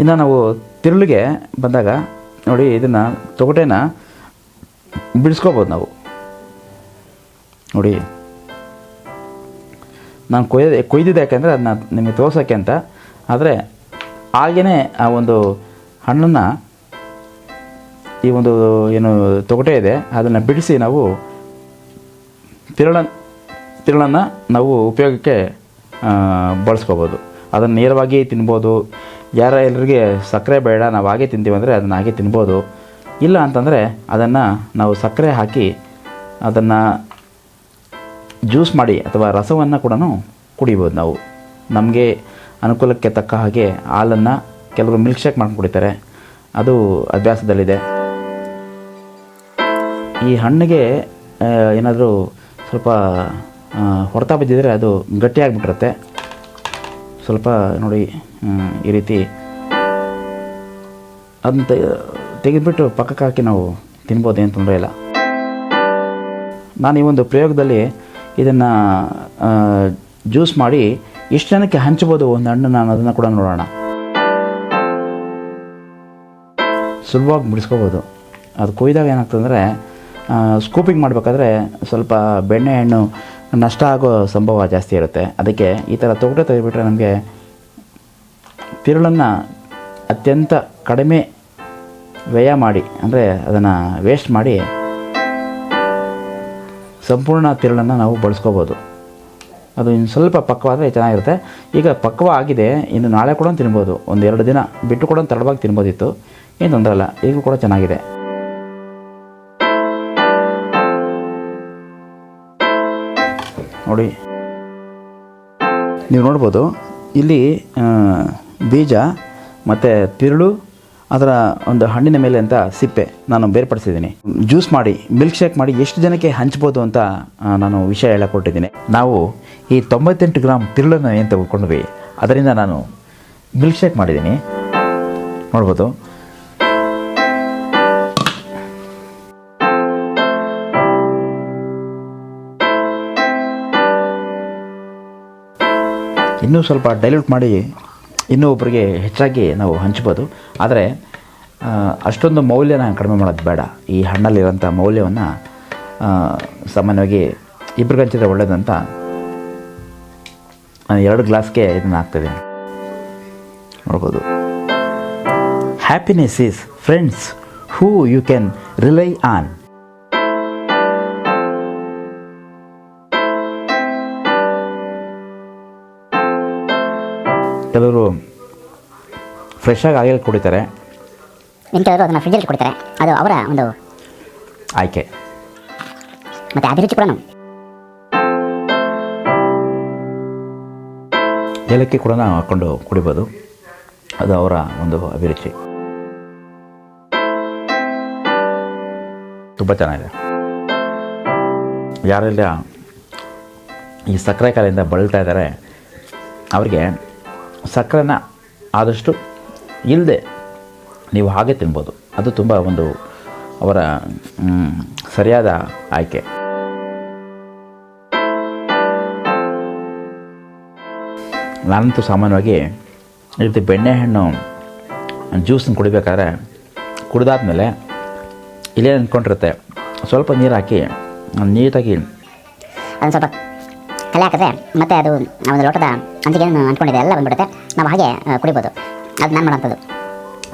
ಇನ್ನು ನಾವು ತಿರುಳಿಗೆ ಬಂದಾಗ ನೋಡಿ ಇದನ್ನು ತೊಗಟೆನ ಬಿಡಿಸ್ಕೋಬೋದು ನಾವು. ನೋಡಿ. ನಾನು ಕೊಯ್ದು ಕೊಯ್ದಿದ್ದೆ ಯಾಕೆಂದರೆ ಅದನ್ನ ನಿಮಗೆ ತೋರ್ಸೋಕ್ಕೆ ಅಂತ. ಆದರೆ ಹಾಗೇ ಆ ಒಂದು ಹಣ್ಣನ್ನು ಈ ಒಂದು ಏನು ತೊಗಟೆ ಇದೆ, ಅದನ್ನು ಬಿಡಿಸಿ ನಾವು ತಿರುಳ ತಿರುಳನ್ನು ನಾವು ಉಪಯೋಗಕ್ಕೆ ಬಳಸ್ಕೋಬೋದು. ಅದನ್ನು ನೇರವಾಗಿ ತಿನ್ಬೋದು. ಯಾರ ಎಲ್ಲರಿಗೆ ಸಕ್ಕರೆ ಬೇಡ, ನಾವು ಹಾಗೆ ತಿಂತೀವಿ ಅಂದರೆ ಅದನ್ನು ಹಾಗೆ ತಿನ್ಬೋದು. ಇಲ್ಲ ಅಂತಂದರೆ ಅದನ್ನು ನಾವು ಸಕ್ಕರೆ ಹಾಕಿ ಅದನ್ನು ಜ್ಯೂಸ್ ಮಾಡಿ ಅಥವಾ ರಸವನ್ನು ಕೂಡ ಕುಡಿಬೋದು ನಾವು. ನಮಗೆ ಅನುಕೂಲಕ್ಕೆ ತಕ್ಕ ಹಾಗೆ ಹಾಲನ್ನು ಕೆಲವರು ಮಿಲ್ಕ್ ಶೇಕ್ ಮಾಡ್ಕೊಂಡು ಕುಡಿತಾರೆ ಅದು ಅಭ್ಯಾಸದಲ್ಲಿದೆ. ಈ ಹಣ್ಣಿಗೆ ಏನಾದರೂ ಸ್ವಲ್ಪ ಹೊಡೆತ ಬಿದ್ದಿದ್ರೆ ಅದು ಗಟ್ಟಿಯಾಗಿಬಿಟ್ಟಿರುತ್ತೆ. ಸ್ವಲ್ಪ ನೋಡಿ ಈ ರೀತಿ ಅದನ್ನ ತೆಗೆದುಬಿಟ್ಟು ಪಕ್ಕಕ್ಕೆ ಹಾಕಿ ನಾವು ತಿನ್ಬೋದು, ಏನು ತೊಂದರೆ ಇಲ್ಲ. ನಾನು ಈ ಒಂದು ಪ್ರಯೋಗದಲ್ಲಿ ಇದನ್ನು ಜ್ಯೂಸ್ ಮಾಡಿ ಎಷ್ಟು ಜನಕ್ಕೆ ಹಂಚ್ಬೋದು ಒಂದು ಹಣ್ಣು ನಾನು ಅದನ್ನು ಕೂಡ ನೋಡೋಣ. ಸುಲಭವಾಗಿ ಬಿಡಿಸ್ಕೋಬೋದು ಅದು ಕೊಯ್ದಾಗ ಏನಾಗ್ತದಂದರೆ ಸ್ಕೂಪಿಂಗ್ ಮಾಡಬೇಕಾದ್ರೆ ಸ್ವಲ್ಪ ಬೆಣ್ಣೆ ಹಣ್ಣು ನಷ್ಟ ಆಗೋ ಸಂಭವ ಜಾಸ್ತಿ ಇರುತ್ತೆ. ಅದಕ್ಕೆ ಈ ಥರ ತೊಗಟೆ ತೆಗೆದುಬಿಟ್ರೆ ನಮಗೆ ತಿರುಳನ್ನು ಅತ್ಯಂತ ಕಡಿಮೆ ವ್ಯಯ ಮಾಡಿ, ಅಂದರೆ ಅದನ್ನು ವೇಸ್ಟ್ ಮಾಡಿ ಸಂಪೂರ್ಣ ತಿರುಳನ್ನು ನಾವು ಬಳಸ್ಕೋಬೋದು. ಅದು ಇನ್ನು ಸ್ವಲ್ಪ ಪಕ್ವಾದರೆ ಚೆನ್ನಾಗಿರುತ್ತೆ. ಈಗ ಪಕ್ವ ಆಗಿದೆ, ಇನ್ನು ನಾಳೆ ಕೂಡ ತಿನ್ಬೋದು. ಒಂದು ಎರಡು ದಿನ ಬಿಟ್ಟು ಕೂಡ ತಡವಾಗಿ ತಿನ್ಬೋದಿತ್ತು. ಏನು ತೊಂದರೆ ಅಲ್ಲ ಈಗಲೂ ಕೂಡ ಚೆನ್ನಾಗಿದೆ. ನೋಡಿ. ನೀವು ನೋಡ್ಬೋದು, ಇಲ್ಲಿ ಬೀಜ, ಮತ್ತು ತಿರುಳು ಅದರ ಒಂದು ಹಣ್ಣಿನ ಮೇಲೆ ಅಂತ ಸಿಪ್ಪೆ ನಾನು ಬೇರ್ಪಡಿಸಿದ್ದೀನಿ. ಜ್ಯೂಸ್ ಮಾಡಿ ಮಿಲ್ಕ್ ಶೇಕ್ ಮಾಡಿ ಎಷ್ಟು ಜನಕ್ಕೆ ಹಂಚ್ಬೋದು ಅಂತ ನಾನು ವಿಷಯ ಹೇಳಿಕೊಟ್ಟಿದ್ದೀನಿ. ನಾವು ಈ ತೊಂಬತ್ತೆಂಟು ಗ್ರಾಮ್ ತಿರುಳನ್ನು ಏನು ತೆಗೆದುಕೊಂಡ್ವಿ, ಅದರಿಂದ ನಾನು ಮಿಲ್ಕ್ ಶೇಕ್ ಮಾಡಿದ್ದೀನಿ. ನೋಡ್ಬೋದು. ಇನ್ನೂ ಸ್ವಲ್ಪ ಡೈಲ್ಯೂಟ್ ಮಾಡಿ ಇನ್ನೂ ಒಬ್ಬರಿಗೆ ಹೆಚ್ಚಾಗಿ ನಾವು ಹಂಚ್ಬೋದು. ಆದರೆ ಅಷ್ಟೊಂದು ಮೌಲ್ಯನ ಕಡಿಮೆ ಮಾಡೋದು ಬೇಡ. ಈ ಹಣ್ಣಲ್ಲಿರೋಂಥ ಮೌಲ್ಯವನ್ನು ಸಾಮಾನ್ಯವಾಗಿ ಇಬ್ಬರಿಗೆ ಹಂಚಿದ್ರೆ ಒಳ್ಳೆಯದಂತ ಎರಡು ಗ್ಲಾಸ್ಗೆ ಇದನ್ನು ಹಾಕ್ತಿದ್ದೀನಿ. ನೋಡ್ಬೋದು. Happiness is friends who you can rely on ಕೆಲವರು ಫ್ರೆಶ್ ಆಗಿ ಕುಡಿತಾರೆ. ಇನ್ನು ಕೆಲವರು ಅದನ್ನು ಫ್ರಿಜ್ಜಲ್ಲಿ ಕೊಡ್ತಾರೆ. ಅದು ಅವರ ಒಂದು ಆಯ್ಕೆ. ಮತ್ತು ಅಭಿರುಚಿ ಕೂಡ ಏಲಕ್ಕಿ ಕೂಡ ನಾವು ಹಾಕ್ಕೊಂಡು ಕುಡಿಬೋದು. ಅದು ಅವರ ಒಂದು ಅಭಿರುಚಿ. ತುಂಬ ಚೆನ್ನಾಗಿದೆ. ಯಾರೆಲ್ಲ ಈ ಸಕ್ಕರೆ ಕಾಲಿಂದ ಬಳಲ್ತಾ ಇದ್ದಾರೆ ಅವರಿಗೆ ಸಕ್ಕರೆನ ಆದಷ್ಟು ಇಲ್ಲದೆ ನೀವು ಹಾಗೆ ತಿನ್ಬೋದು. ಅದು ತುಂಬ ಒಂದು ಅವರ ಸರಿಯಾದ ಆಯ್ಕೆ. ನಾನಂತೂ ಸಾಮಾನ್ಯವಾಗಿ ಈ ರೀತಿ ಬೆಣ್ಣೆಹಣ್ಣು ಜ್ಯೂಸನ್ನು ಕುಡಿಬೇಕಾದ್ರೆ ಕುಡಿದಾದ್ಮೇಲೆ ಇಲ್ಲೇ ಅಂದ್ಕೊಂಡಿರುತ್ತೆ ಸ್ವಲ್ಪ ನೀರು ಹಾಕಿ ನೀಟಾಗಿ ಸ್ವಲ್ಪ ಕಲೆ ಹಾಕಿದ್ರೆ ಮತ್ತೆ ಅದು ಒಂದು ಲೋಟದ ಅಂಚಿಗೆ ಅಂದ್ಕೊಂಡಿದೆ ಎಲ್ಲ ಬಂದ್ಬಿಡುತ್ತೆ. ನಾವು ಹಾಗೆ ಕುಡಿಬೋದು. ಅದು ನಾನು ಮಾಡೋಂಥದ್ದು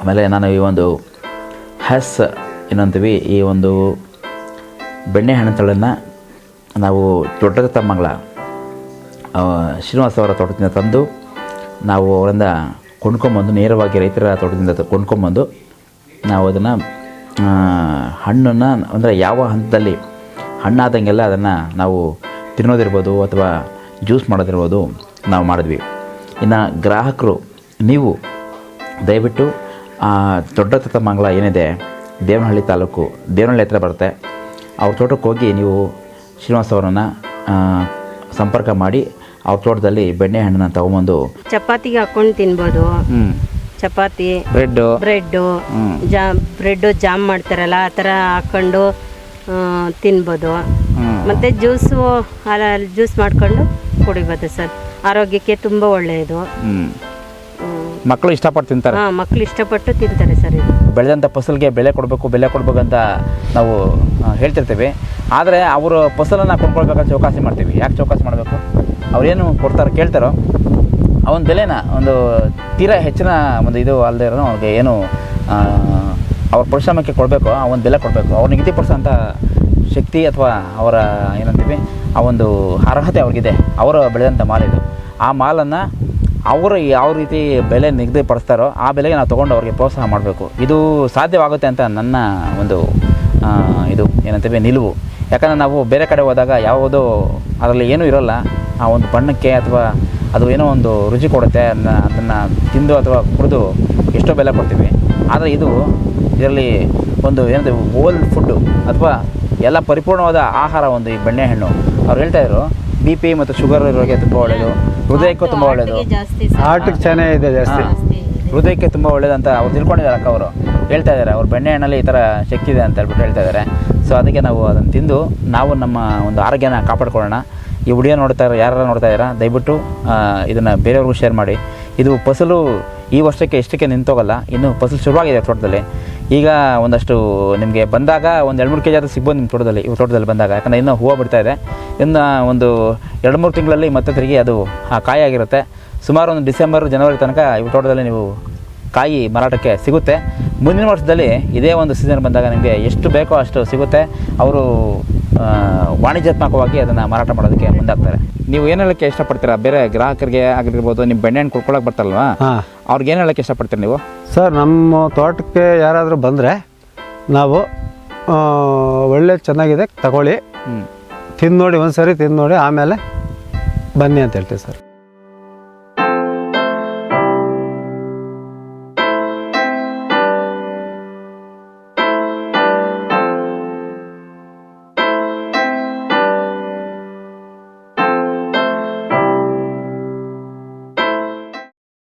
ಆಮೇಲೆ ನಾನು ಈ ಒಂದು ಹಸ್ ಏನಂತೀವಿ ಈ ಒಂದು ಬೆಣ್ಣೆಹಣ್ಣು ತಳನ್ನು ನಾವು ತೋಟದ ತಮ್ಮಗಳ ಶ್ರೀನಿವಾಸ ಅವರ ತೋಟದಿಂದ ತಂದು ನಾವು ಅವರಿಂದ ಕೊಂಡ್ಕೊಂಬಂದು, ನೇರವಾಗಿ ರೈತರ ತೋಟದಿಂದ ಕೊಂಡ್ಕೊಂಬಂದು ನಾವು ಅದನ್ನು ಹಣ್ಣನ್ನು, ಅಂದರೆ ಯಾವ ಹಂತದಲ್ಲಿ ಹಣ್ಣಾದಂಗೆಲ್ಲ ಅದನ್ನು ನಾವು ತಿನ್ನೋದಿರ್ಬೋದು ಅಥವಾ ಜ್ಯೂಸ್ ಮಾಡೋದಿರ್ಬೋದು ನಾವು ಮಾಡಿದ್ವಿ. ಇನ್ನು ಗ್ರಾಹಕರು ನೀವು ದಯವಿಟ್ಟು ಆ ದೊಡ್ಡ ತತ್ತಮಂಗಲ ಏನಿದೆ ದೇವನಹಳ್ಳಿ ತಾಲೂಕು ದೇವನಹಳ್ಳಿ ಹತ್ರ ಬರುತ್ತೆ. ಅವ್ರ ತೋಟಕ್ಕೆ ಹೋಗಿ ನೀವು ಶ್ರೀನಿವಾಸ ಅವರನ್ನು ಸಂಪರ್ಕ ಮಾಡಿ ಅವ್ರ ತೋಟದಲ್ಲಿ ಬೆಣ್ಣೆ ಹಣ್ಣನ್ನು ತಗೊಂಬಂದು ಚಪಾತಿಗೆ ಹಾಕೊಂಡು ತಿನ್ಬೋದು. ಚಪಾತಿ ಬ್ರೆಡ್ಡು. ಬ್ರೆಡ್ಡು ಜಾ ಬ್ರೆಡ್ಡು ಜಾಮ್ ಮಾಡ್ತಾರಲ್ಲ ಆ ಥರ ಹಾಕ್ಕೊಂಡು ತಿನ್ಬೋದು. ಮತ್ತು ಜ್ಯೂಸು ಜ್ಯೂಸ್ ಮಾಡ್ಕೊಂಡು ಕುಡಿಬೋದು ಸರ್. ಆರೋಗ್ಯಕ್ಕೆ ತುಂಬ ಒಳ್ಳೆಯದು. ಮಕ್ಕಳು ಇಷ್ಟಪಟ್ಟು ತಿಂತಾರೆ? ಹಾಂ ಮಕ್ಳು ಇಷ್ಟಪಟ್ಟು ತಿಂತಾರೆ ಸರ್ ಇದು. ಬೆಳೆದಂಥ ಫಸಲಿಗೆ ಬೆಲೆ ಕೊಡಬೇಕು ಬೆಲೆ ಕೊಡಬೇಕು ಅಂತ ನಾವು ಹೇಳ್ತಿರ್ತೇವೆ. ಆದರೆ ಅವರು ಫಸಲನ್ನು ಕೊಂಡ್ಕೊಳ್ಬೇಕಾದ್ರೆ ಚೌಕಾಸಿ ಮಾಡ್ತೀವಿ. ಯಾಕೆ ಚೌಕಾಸಿ ಮಾಡಬೇಕು? ಅವ್ರೇನು ಕೊಡ್ತಾರೆ ಕೇಳ್ತಾರೋ ಒಂದು ಬೆಲೆನ ಒಂದು ತೀರಾ ಹೆಚ್ಚಿನ ಒಂದು ಇದು ಅಲ್ಲದೆ ಇರೋ ಅವ್ರಿಗೆ ಏನು ಅವ್ರ ಪರಿಶ್ರಮಕ್ಕೆ ಕೊಡಬೇಕು ಆ ಒಂದು ಬೆಲೆ ಕೊಡಬೇಕು. ಅವ್ರು ನಿಗದಿಪಡಿಸೋಂಥ ಶಕ್ತಿ ಅಥವಾ ಅವರ ಏನಂತೀವಿ, ಆ ಒಂದು ಅರ್ಹತೆ ಅವ್ರಿಗಿದೆ, ಅವರು ಬೆಳೆದಂಥ ಮಾಲಿದು ಆ ಮಾಲನ್ನು ಅವರು ಯಾವ ರೀತಿ ಬೆಲೆ ನಿಗದಿಪಡಿಸ್ತಾರೋ ಆ ಬೆಲೆಗೆ ನಾವು ತೊಗೊಂಡು ಅವ್ರಿಗೆ ಪ್ರೋತ್ಸಾಹ ಮಾಡಬೇಕು. ಇದು ಸಾಧ್ಯವಾಗುತ್ತೆ ಅಂತ ನನ್ನ ಒಂದು ಇದು ಏನಂತೀವಿ, ನಿಲುವು. ಯಾಕಂದರೆ ನಾವು ಬೇರೆ ಕಡೆ ಹೋದಾಗ ಯಾವುದೋ ಅದರಲ್ಲಿ ಏನೂ ಇರೋಲ್ಲ. ಆ ಒಂದು ಬಣ್ಣಕ್ಕೆ ಅಥವಾ ಅದು ಏನೋ ಒಂದು ರುಚಿ ಕೊಡುತ್ತೆ ಅದನ್ನ ಅದನ್ನು ತಿಂದು ಅಥವಾ ಕುಡಿದು ಎಷ್ಟೋ ಬೆಲೆ ಕೊಡ್ತೀವಿ. ಆದರೆ ಇದು ಇದರಲ್ಲಿ ಒಂದು ಏನಂತೀವಿ, ಓಲ್ಡ್ ಫುಡ್ಡು ಅಥವಾ ಎಲ್ಲ ಪರಿಪೂರ್ಣವಾದ ಆಹಾರ ಒಂದು ಈ ಬೆಣ್ಣೆಹಣ್ಣು. ಅವ್ರು ಹೇಳ್ತಾ ಇದ್ರು ಬಿ ಪಿ ಮತ್ತು ಶುಗರ್ ಇರೋರಿಗೆ ತುಂಬ ಒಳ್ಳೆಯದು ಹೃದಯಕ್ಕೂ ತುಂಬ ಒಳ್ಳೆಯದು ಆಟಕ್ಕೆ ಚೆನ್ನಾಗಿದೆ ಜಾಸ್ತಿ. ಹೃದಯಕ್ಕೆ ತುಂಬ ಒಳ್ಳೇದಂತ ಅವ್ರು ತಿಳ್ಕೊಂಡಿದ್ದಾರೆ ಅಕ್ಕ ಅವರು. ಹೇಳ್ತಾ ಇದ್ದಾರೆ ಅವ್ರ ಬೆಣ್ಣೆಹಣ್ಣಲ್ಲಿ ಈ ಥರ ಶಕ್ತಿ ಇದೆ ಅಂತ ಹೇಳ್ಬಿಟ್ಟು ಹೇಳ್ತಾ ಇದ್ದಾರೆ. ಸೊ ಅದಕ್ಕೆ ನಾವು ಅದನ್ನು ತಿಂದು ನಾವು ನಮ್ಮ ಒಂದು ಆರೋಗ್ಯನ ಕಾಪಾಡ್ಕೊಳ್ಳೋಣ. ಈ ವಿಡಿಯೋ ನೋಡ್ತಾ ಇರೋ ಯಾರು ನೋಡ್ತಾ ಇದ್ದೀರಾ ದಯವಿಟ್ಟು ಇದನ್ನು ಬೇರೆಯವ್ರಿಗೂ ಶೇರ್ ಮಾಡಿ. ಇದು ಫಸಲು ಈ ವರ್ಷಕ್ಕೆ ಇಷ್ಟಕ್ಕೆ ನಿಂತೋಗಲ್ಲ ಇನ್ನು ಫಸಲು ಶುರುವಾಗಿದೆ ತೋಟದಲ್ಲಿ. ಈಗ ಒಂದಷ್ಟು ನಿಮಗೆ ಬಂದಾಗ ಒಂದು ಎರಡು ಮೂರು ಕೆ ಜಿ ಆದರೂ ಸಿಗ್ಬೋದು ನಿಮ್ಮ ತೋಟದಲ್ಲಿ, ಇವ್ರ ತೋಟದಲ್ಲಿ ಬಂದಾಗ. ಯಾಕಂದರೆ ಇನ್ನೂ ಹೂವು ಬಿಡ್ತಾ ಇದೆ. ಇನ್ನು ಒಂದು ಎರಡು ಮೂರು ತಿಂಗಳಲ್ಲಿ ಮತ್ತೆ ತಿರುಗಿ ಅದು, ಆ ಕಾಯಿ ಆಗಿರುತ್ತೆ. ಸುಮಾರು ಒಂದು ಡಿಸೆಂಬರ್, ಜನವರಿ ತನಕ ಇವ್ರ ತೋಟದಲ್ಲಿ ನೀವು ಕಾಯಿ ಮಾರಾಟಕ್ಕೆ ಸಿಗುತ್ತೆ. ಮುಂದಿನ ವರ್ಷದಲ್ಲಿ ಇದೇ ಒಂದು ಸೀಸನ್ ಬಂದಾಗ ನಿಮಗೆ ಎಷ್ಟು ಬೇಕೋ ಅಷ್ಟು ಸಿಗುತ್ತೆ. ಅವರು ವಾಣಿಜ್ಯಾತ್ಮಕವಾಗಿ ಅದನ್ನು ಮಾರಾಟ ಮಾಡೋದಕ್ಕೆ ಮುಂದಾಗ್ತಾರೆ. ನೀವು ಏನು ಹೇಳೋಕ್ಕೆ ಇಷ್ಟಪಡ್ತೀರಾ? ಬೇರೆ ಗ್ರಾಹಕರಿಗೆ ಆಗಿರ್ಬೋದು ನಿಮ್ಮ ಬೆಣ್ಣೆಹಣ್ಣು ಕೊಡ್ಕೊಳಕ್ಕೆ ಬರ್ತಾರಲ್ವಾ? ಹಾಂ ಅವ್ರಿಗೆ ಏನು ಹೇಳೋಕ್ಕೆ ಇಷ್ಟಪಡ್ತೀರಿ ನೀವು? ಸರ್ ನಮ್ಮ ತೋಟಕ್ಕೆ ಯಾರಾದರೂ ಬಂದರೆ ನಾವು ಒಳ್ಳೆ ಚೆನ್ನಾಗಿದೆ ತಗೊಳ್ಳಿ. ತಿಂದು ನೋಡಿ ಒಂದು ಸರಿ ತಿಂದು ನೋಡಿ ಆಮೇಲೆ ಬನ್ನಿ ಅಂತ ಹೇಳ್ತೀವಿ ಸರ್.